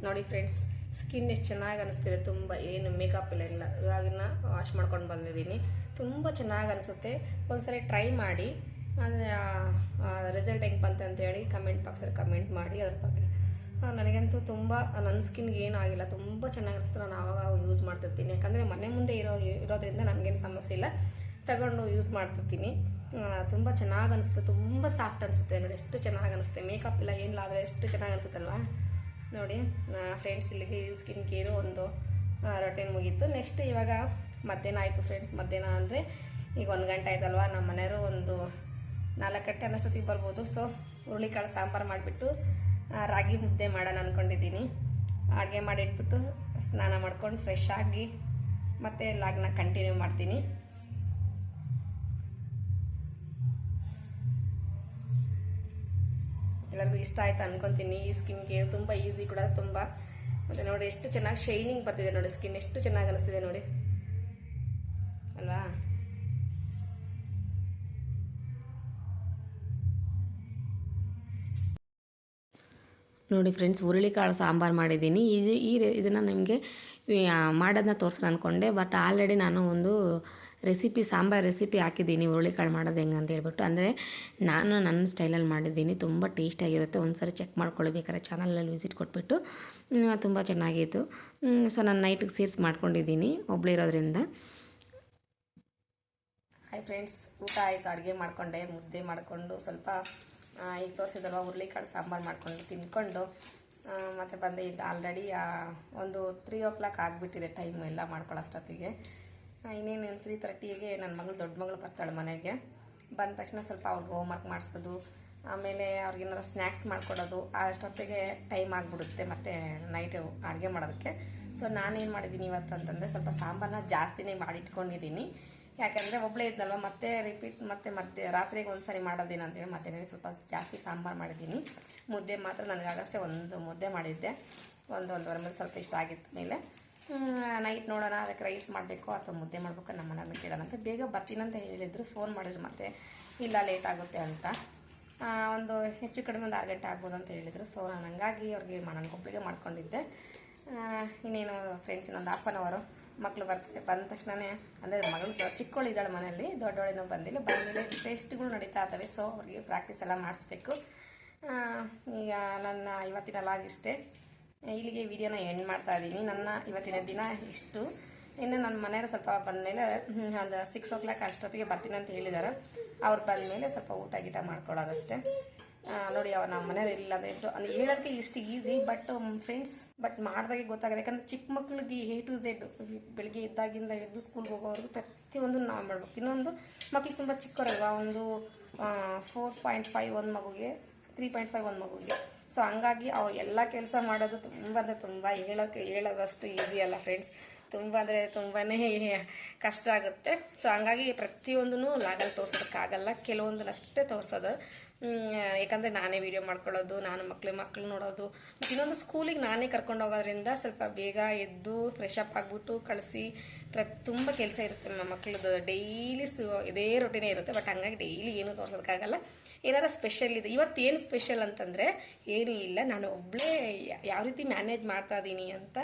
ನೋಡಿ ಫ್ರೆಂಡ್ಸ್ ಸ್ಕಿನ್ ಎಷ್ಟು ಚೆನ್ನಾಗಿ ಅನಿಸ್ತಿದೆ. ತುಂಬ ಏನು ಮೇಕಪ್ ಇಲ್ಲ ಇಲ್ಲ ಇವಾಗಿನ ವಾಶ್ ಮಾಡ್ಕೊಂಡು ಬಂದಿದ್ದೀನಿ. ತುಂಬ ಚೆನ್ನಾಗಿ ಅನಿಸುತ್ತೆ. ಒಂದ್ಸರಿ ಟ್ರೈ ಮಾಡಿ. ರಿಸಲ್ಟ್ ಹೆಂಗೆ ಬಂತು ಅಂತೇಳಿ ಕಮೆಂಟ್ ಬಾಕ್ಸಲ್ಲಿ ಕಮೆಂಟ್ ಮಾಡಿ ಅದ್ರ ಬಗ್ಗೆ. ನನಗಂತೂ ತುಂಬ ನನ್ನ ಸ್ಕಿನ್ಗೆ ಏನೂ ಆಗಿಲ್ಲ, ತುಂಬ ಚೆನ್ನಾಗಿ ಅನಿಸುತ್ತೆ. ನಾನು ಆವಾಗ ಯೂಸ್ ಮಾಡ್ತಿರ್ತೀನಿ. ಯಾಕಂದರೆ ಮನೆ ಮುಂದೆ ಇರೋ, ಇರೋದ್ರಿಂದ ನನಗೇನು ಸಮಸ್ಯೆ ಇಲ್ಲ. ತಗೊಂಡು ಯೂಸ್ ಮಾಡ್ತಿರ್ತೀನಿ. ತುಂಬ ಚೆನ್ನಾಗಿ ಅನಿಸುತ್ತೆ. ತುಂಬ ಸಾಫ್ಟ್ ಅನಿಸುತ್ತೆ. ನೋಡಿ, ಎಷ್ಟು ಚೆನ್ನಾಗಿ ಅನಿಸುತ್ತೆ. ಮೇಕಪ್ ಇಲ್ಲ ಏನಿಲ್ಲ ಆದರೆ ಎಷ್ಟು ಚೆನ್ನಾಗಿ ಅನಿಸುತ್ತಲ್ವಾ? ನೋಡಿ ಫ್ರೆಂಡ್ಸ್ ಇಲ್ಲಿಗೆ ಸ್ಕಿನ್ ಕೇರು ಒಂದು ರೊಟೀನ್ ಮುಗೀತು. ನೆಕ್ಸ್ಟ್ ಇವಾಗ ಮಧ್ಯಾಹ್ನ ಆಯಿತು ಫ್ರೆಂಡ್ಸ್ ಮಧ್ಯಾಹ್ನ ಅಂದರೆ ಈಗ ಒಂದು ಗಂಟೆ ಆಯ್ತಲ್ವ? ನಮ್ಮ ಮನೆಯವರು ಒಂದು ನಾಲ್ಕು ಗಂಟೆ ಅನ್ನೋಷ್ಟೊತ್ತಿಗೆ ಬರ್ಬೋದು. ಸೊ ಹುರುಳಿಕಾಳು, ಸಾಂಬಾರು ಮಾಡಿಬಿಟ್ಟು ರಾಗಿ ಮುದ್ದೆ ಮಾಡೋಣ ಅಂದ್ಕೊಂಡಿದ್ದೀನಿ ಅಡುಗೆ ಮಾಡಿಟ್ಬಿಟ್ಟು ಸ್ನಾನ ಮಾಡ್ಕೊಂಡು ಫ್ರೆಶ್ ಆಗಿ ಮತ್ತೆ ಲಾಗ್ನ ಕಂಟಿನ್ಯೂ ಮಾಡ್ತೀನಿ. ಎಲ್ಲರಿಗೂ ಇಷ್ಟ ಆಯ್ತು ಅನ್ಕೊಂತೀನಿ. ಈ ಸ್ಕಿನ್ ಕೇರ್ ತುಂಬ ಈಸಿ ಕೂಡ, ತುಂಬ. ಮತ್ತು ನೋಡಿ, ಎಷ್ಟು ಚೆನ್ನಾಗಿ ಶೈನಿಂಗ್ ಬರ್ತಿದೆ ನೋಡಿ ಸ್ಕಿನ್ ಎಷ್ಟು ಚೆನ್ನಾಗಿ ಅನಿಸ್ತಿದೆ ನೋಡಿ. ನೋಡಿ ಫ್ರೆಂಡ್ಸ್, ಹುರುಳಿಕಾಳು ಸಾಂಬಾರು ಮಾಡಿದ್ದೀನಿ. ಇದು ಈ ಇದನ್ನು ನಿಮಗೆ ಮಾಡೋದನ್ನ ತೋರಿಸೋಣ ಅಂದ್ಕೊಂಡೆ ಬಟ್ ಆಲ್ರೆಡಿ ನಾನು ಒಂದು ರೆಸಿಪಿ, ಸಾಂಬಾರು ರೆಸಿಪಿ ಹಾಕಿದ್ದೀನಿ. ಹುರುಳಿಕಾಳು ಮಾಡೋದು ಹೆಂಗೆ ಅಂತ ಹೇಳ್ಬಿಟ್ಟು. ಅಂದರೆ ನಾನು ನನ್ನ ಸ್ಟೈಲಲ್ಲಿ ಮಾಡಿದ್ದೀನಿ. ತುಂಬ ಟೇಸ್ಟಿಯಾಗಿರುತ್ತೆ ಒಂದು ಸರಿ ಚೆಕ್ ಮಾಡ್ಕೊಳ್ಳಿ ಬೇಕಾದ್ರೆ ಚಾನಲಲ್ಲಿ ವಿಸಿಟ್ ಕೊಟ್ಬಿಟ್ಟು ತುಂಬ ಚೆನ್ನಾಗಿತ್ತು ಸೊ ನಾನು ನೈಟಿಗೆ ಸೇರಿಸಿ ಮಾಡ್ಕೊಂಡಿದ್ದೀನಿ ಒಬ್ಳಿರೋದ್ರಿಂದ ಹಾಯ್ ಫ್ರೆಂಡ್ಸ್ ಊಟ ಆಯಿತು. ಅಡುಗೆ ಮಾಡಿಕೊಂಡೆ, ಮುದ್ದೆ ಮಾಡಿಕೊಂಡು ಸ್ವಲ್ಪ ಈಗ ತೋರಿಸಿದಲ್ವ ಹುರುಳಿಕಾಳು, ಸಾಂಬಾರು ಮಾಡ್ಕೊಂಡು ತಿನ್ಕೊಂಡು ಮತ್ತು ಬಂದೆ ಈಗ ಆಲ್ರೆಡಿ ಒಂದು ತ್ರೀ ಓ ಕ್ಲಾಕ್ ಆಗಿಬಿಟ್ಟಿದೆ ಟೈಮು ಎಲ್ಲ ಮಾಡ್ಕೊಳ್ಳೋಷ್ಟೊತ್ತಿಗೆ ಇನ್ನೇನು ತ್ರೀ ತರ್ಟಿಗೆ ನನ್ನ ಮಗಳು ದೊಡ್ಡ ಮಗಳು ಬರ್ತಾಳೆ ಮನೆಗೆ. ಬಂದ ತಕ್ಷಣ ಸ್ವಲ್ಪ ಅವ್ರಿಗೆ ಹೋಮ್ವರ್ಕ್ ಮಾಡಿಸೋದು ಆಮೇಲೆ ಅವ್ರಿಗೇನಾರು ಸ್ನ್ಯಾಕ್ಸ್ ಮಾಡಿಕೊಡೋದು. ಅಷ್ಟೊತ್ತಿಗೆ ಟೈಮ್ ಆಗಿಬಿಡುತ್ತೆ ಮತ್ತು ನೈಟು ಅಡುಗೆ ಮಾಡೋದಕ್ಕೆ. ಸೊ ನಾನೇನು ಮಾಡಿದ್ದೀನಿ ಇವತ್ತು ಅಂತಂದರೆ ಸ್ವಲ್ಪ ಸಾಂಬಾರನ್ನ ಜಾಸ್ತಿನೇ ಮಾಡಿಟ್ಕೊಂಡಿದ್ದೀನಿ. ಯಾಕಂದರೆ ಒಬ್ಬಳೇ ಇದ್ದಲ್ವ, ಮತ್ತೆ ರಿಪೀಟ್ ಮತ್ತೆ ಮತ್ತೆ ರಾತ್ರಿಗೆ ಒಂದು ಸರಿ ಮಾಡೋದೇನು ಅಂತೇಳಿ ಮತ್ತೆ ಸ್ವಲ್ಪ ಜಾಸ್ತಿ ಸಾಂಬಾರು ಮಾಡಿದ್ದೀನಿ. ಮುದ್ದೆ ಮಾತ್ರ ನನಗಾಗಷ್ಟೇ ಒಂದು ಮುದ್ದೆ ಮಾಡಿದ್ದೆ. ಒಂದು ಒಂದುವರೆ ಮೇಲೆ ಸ್ವಲ್ಪ ಇಷ್ಟ ಆಗಿದ್ದ ಮೇಲೆ ನೈಟ್ ನೋಡೋಣ, ಅದಕ್ಕೆ ರೈಸ್ ಮಾಡಬೇಕು ಅಥವಾ ಮುದ್ದೆ ಮಾಡಬೇಕು ನಮ್ಮ ಮನೆಯವ್ರನ್ನ ಕೇಳೋಣ ಅಂತ ಬೇಗ ಬರ್ತೀನಂತ ಹೇಳಿದರು. ಫೋನ್ ಮಾಡಿದ್ರು ಮತ್ತೆ, ಇಲ್ಲ ಲೇಟ್ ಆಗುತ್ತೆ ಅಂತ. ಒಂದು ಹೆಚ್ಚು ಕಡಿಮೆ ಒಂದು ಆರು ಗಂಟೆ ಆಗ್ಬೋದು ಅಂತ ಹೇಳಿದರು. ಸೊ ನಾನು ಹಂಗಾಗಿ ಅವ್ರಿಗೆ ನನಗೊಬ್ಬಳಿಗೆ ಮಾಡ್ಕೊಂಡಿದ್ದೆ. ಇನ್ನೇನು ಫ್ರೆಂಡ್ಸ್ ಇನ್ನೊಂದು ಆನ್ ಅವರು ಮಕ್ಕಳು ಬರ್ತಾರೆ. ಬಂದ ತಕ್ಷಣವೇ ಅಂದರೆ ಮಗಳು ಚಿಕ್ಕವಳಿದ್ದಾಳೆ ಮನೆಯಲ್ಲಿ ದೊಡ್ಡವಳಿನೂ ಬಂದಿಲ್ಲ. ಬಂದಮೇಲೆ ಟೆಸ್ಟ್ಗಳು ನಡೀತಾ ಇದ್ದಾವೆ. ಸೊ ಅವ್ರಿಗೆ ಪ್ರಾಕ್ಟೀಸ್ ಎಲ್ಲ ಮಾಡಿಸ್ಬೇಕು. ಈಗ ನನ್ನ ಇವತ್ತಿನ ಲಾಗ್ ಇಷ್ಟೇ. ಇಲ್ಲಿಗೆ ವಿಡಿಯೋನ ಎಂಡ್ ಮಾಡ್ತಾ ಇದ್ದೀನಿ. ನನ್ನ ಇವತ್ತಿನ ದಿನ ಇಷ್ಟು. ಇನ್ನು ನನ್ನ ಮನೆಯವರು ಸ್ವಲ್ಪ ಬಂದಮೇಲೆ ಒಂದು ಸಿಕ್ಸ್ ಓ ಕ್ಲಾಕ್ ಅಷ್ಟೊತ್ತಿಗೆ ಬರ್ತೀನಿ ಅಂತ ಹೇಳಿದ್ದಾರೆ. ಅವ್ರು ಬಂದಮೇಲೆ ಸ್ವಲ್ಪ ಊಟ ಗೀಟ ಮಾಡ್ಕೊಳ್ಳೋದಷ್ಟೇ. ನೋಡಿ ಅವ್ರು ನಮ್ಮ ಮನೆಯವ್ರು ಇಲ್ಲ ಎಷ್ಟು ಹೇಳೋದಕ್ಕೆ ಇಷ್ಟು ಈಸಿ ಬಟ್ ಫ್ರೆಂಡ್ಸ್ ಬಟ್ ಮಾಡಿದಾಗೆ ಗೊತ್ತಾಗುತ್ತೆ ಯಾಕಂದರೆ ಚಿಕ್ಕ ಮಕ್ಳಿಗೆ ಎ ಟು ಝೆಡ್ ಬೆಳಿಗ್ಗೆ ಇದ್ದಾಗಿಂದ ಹಿಡಿದು ಸ್ಕೂಲ್ಗೆ ಹೋಗೋವರೆಗೂ ಪ್ರತಿಯೊಂದು ನಾವು ಮಾಡಬೇಕು. ಇನ್ನೊಂದು, ಮಕ್ಳು ತುಂಬ ಚಿಕ್ಕವರಲ್ವಾ? ಒಂದು ಫೋರ್ ಪಾಯಿಂಟ್ ಫೈವ್ ಒಂದು ಮಗುಗೆ ತ್ರೀ ಪಾಯಿಂಟ್ ಫೈವ್ ಒಂದು ಮಗುಗೆ. ಸೊ ಹಂಗಾಗಿ ಅವ್ರು ಎಲ್ಲ ಕೆಲಸ ಮಾಡೋದು ತುಂಬ ಅಂದರೆ ತುಂಬ ಹೇಳೋಕ್ಕೆ ಹೇಳೋದಷ್ಟು ಈಸಿ ಅಲ್ಲ ಫ್ರೆಂಡ್ಸ್ ತುಂಬ ಅಂದರೆ ತುಂಬಾ ಕಷ್ಟ ಆಗುತ್ತೆ. ಸೊ ಹಂಗಾಗಿ ಪ್ರತಿಯೊಂದೂ ಲಾಗಲ್ಲಿ ತೋರ್ಸೋದಕ್ಕಾಗಲ್ಲ. ಕೆಲವೊಂದನ್ನಷ್ಟೇ ತೋರಿಸೋದು. ಯಾಕಂದರೆ ನಾನೇ ವೀಡಿಯೋ ಮಾಡ್ಕೊಳ್ಳೋದು, ನಾನು ಮಕ್ಳು ಮಕ್ಳು ನೋಡೋದು. ಮತ್ತು ಇನ್ನೊಂದು ಸ್ಕೂಲಿಗೆ ನಾನೇ ಕರ್ಕೊಂಡು ಹೋಗೋದ್ರಿಂದ ಸ್ವಲ್ಪ ಬೇಗ ಎದ್ದು ಫ್ರೆಶ್ ಅಪ್ ಆಗಿಬಿಟ್ಟು ಕಳಿಸಿ ಪ್ರ, ತುಂಬ ಕೆಲಸ ಇರುತ್ತೆ ನಮ್ಮ ಮಕ್ಳದ್ದು ಡೈಲಿ ಸು, ಇದೇ ರೊಟೀನೇ ಇರುತ್ತೆ ಬಟ್ ಹಂಗಾಗಿ ಡೈಲಿ ಏನೂ ತೋರ್ಸೋದಕ್ಕಾಗಲ್ಲ. ಏನಾರ ಸ್ಪೆಷಲ್ ಇದೆ. ಇವತ್ತು ಏನು ಸ್ಪೆಷಲ್ ಅಂತಂದರೆ ಏನೂ ಇಲ್ಲ ನಾನು ಒಬ್ಬಳೇ ಯಾವ ರೀತಿ ಮ್ಯಾನೇಜ್ ಮಾಡ್ತಾ ಇದ್ದೀನಿ ಅಂತ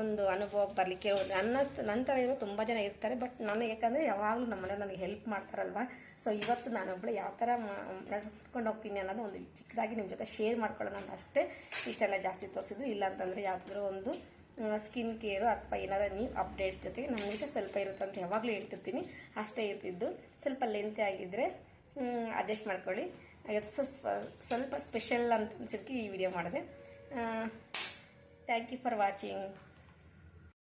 ಒಂದು ಅನುಭವಕ್ಕೆ ಬರಲಿಕ್ಕೆ ನನ್ನ ನನ್ನ ಥರ ಇರೋ ತುಂಬ ಜನ ಇರ್ತಾರೆ ಬಟ್ ನನಗೆ ಯಾಕಂದರೆ ಯಾವಾಗಲೂ ನಮ್ಮ ಮನೆ ನನಗೆ ಹೆಲ್ಪ್ ಮಾಡ್ತಾರಲ್ವ? ಸೊ ಇವತ್ತು ನಾನೊಬ್ಬಳು ಯಾವ ಥರ ನಡ್ಕೊಂಡು ಹೋಗ್ತೀನಿ ಅನ್ನೋದು ಒಂದು ಚಿಕ್ಕದಾಗಿ ನಿಮ್ಮ ಜೊತೆ ಶೇರ್ ಮಾಡ್ಕೊಳ್ಳೋಣ ನಾನು ಅಷ್ಟೇ. ಇಷ್ಟೆಲ್ಲ ಜಾಸ್ತಿ ತೋರಿಸಿದ್ರು. ಇಲ್ಲಾಂತಂದರೆ ಯಾವುದಾದ್ರೂ ಒಂದು ಸ್ಕಿನ್ ಕೇರು ಅಥವಾ ಏನಾರ ನೀವು ಅಪ್ಡೇಟ್ಸ್ ಜೊತೆಗೆ ನನ್ನ ವಿಷಯ ಸ್ವಲ್ಪ ಇರುತ್ತೆ ಅಂತ ಯಾವಾಗಲೂ ಹೇಳ್ತಿರ್ತೀನಿ. ಅಷ್ಟೇ ಇರ್ತಿದ್ದು. ಸ್ವಲ್ಪ ಲೆಂತಿ ಆಗಿದ್ದರೆ ಅಡ್ಜಸ್ಟ್ ಮಾಡ್ಕೊಳ್ಳಿ. ಸ್ವಲ್ಪ ಸ್ಪೆಷಲ್ ಅಂತ ಅನ್ಸಿದ್ಕೆ ಈ ವಿಡಿಯೋ ಮಾಡಿದೆ. Thank you for watching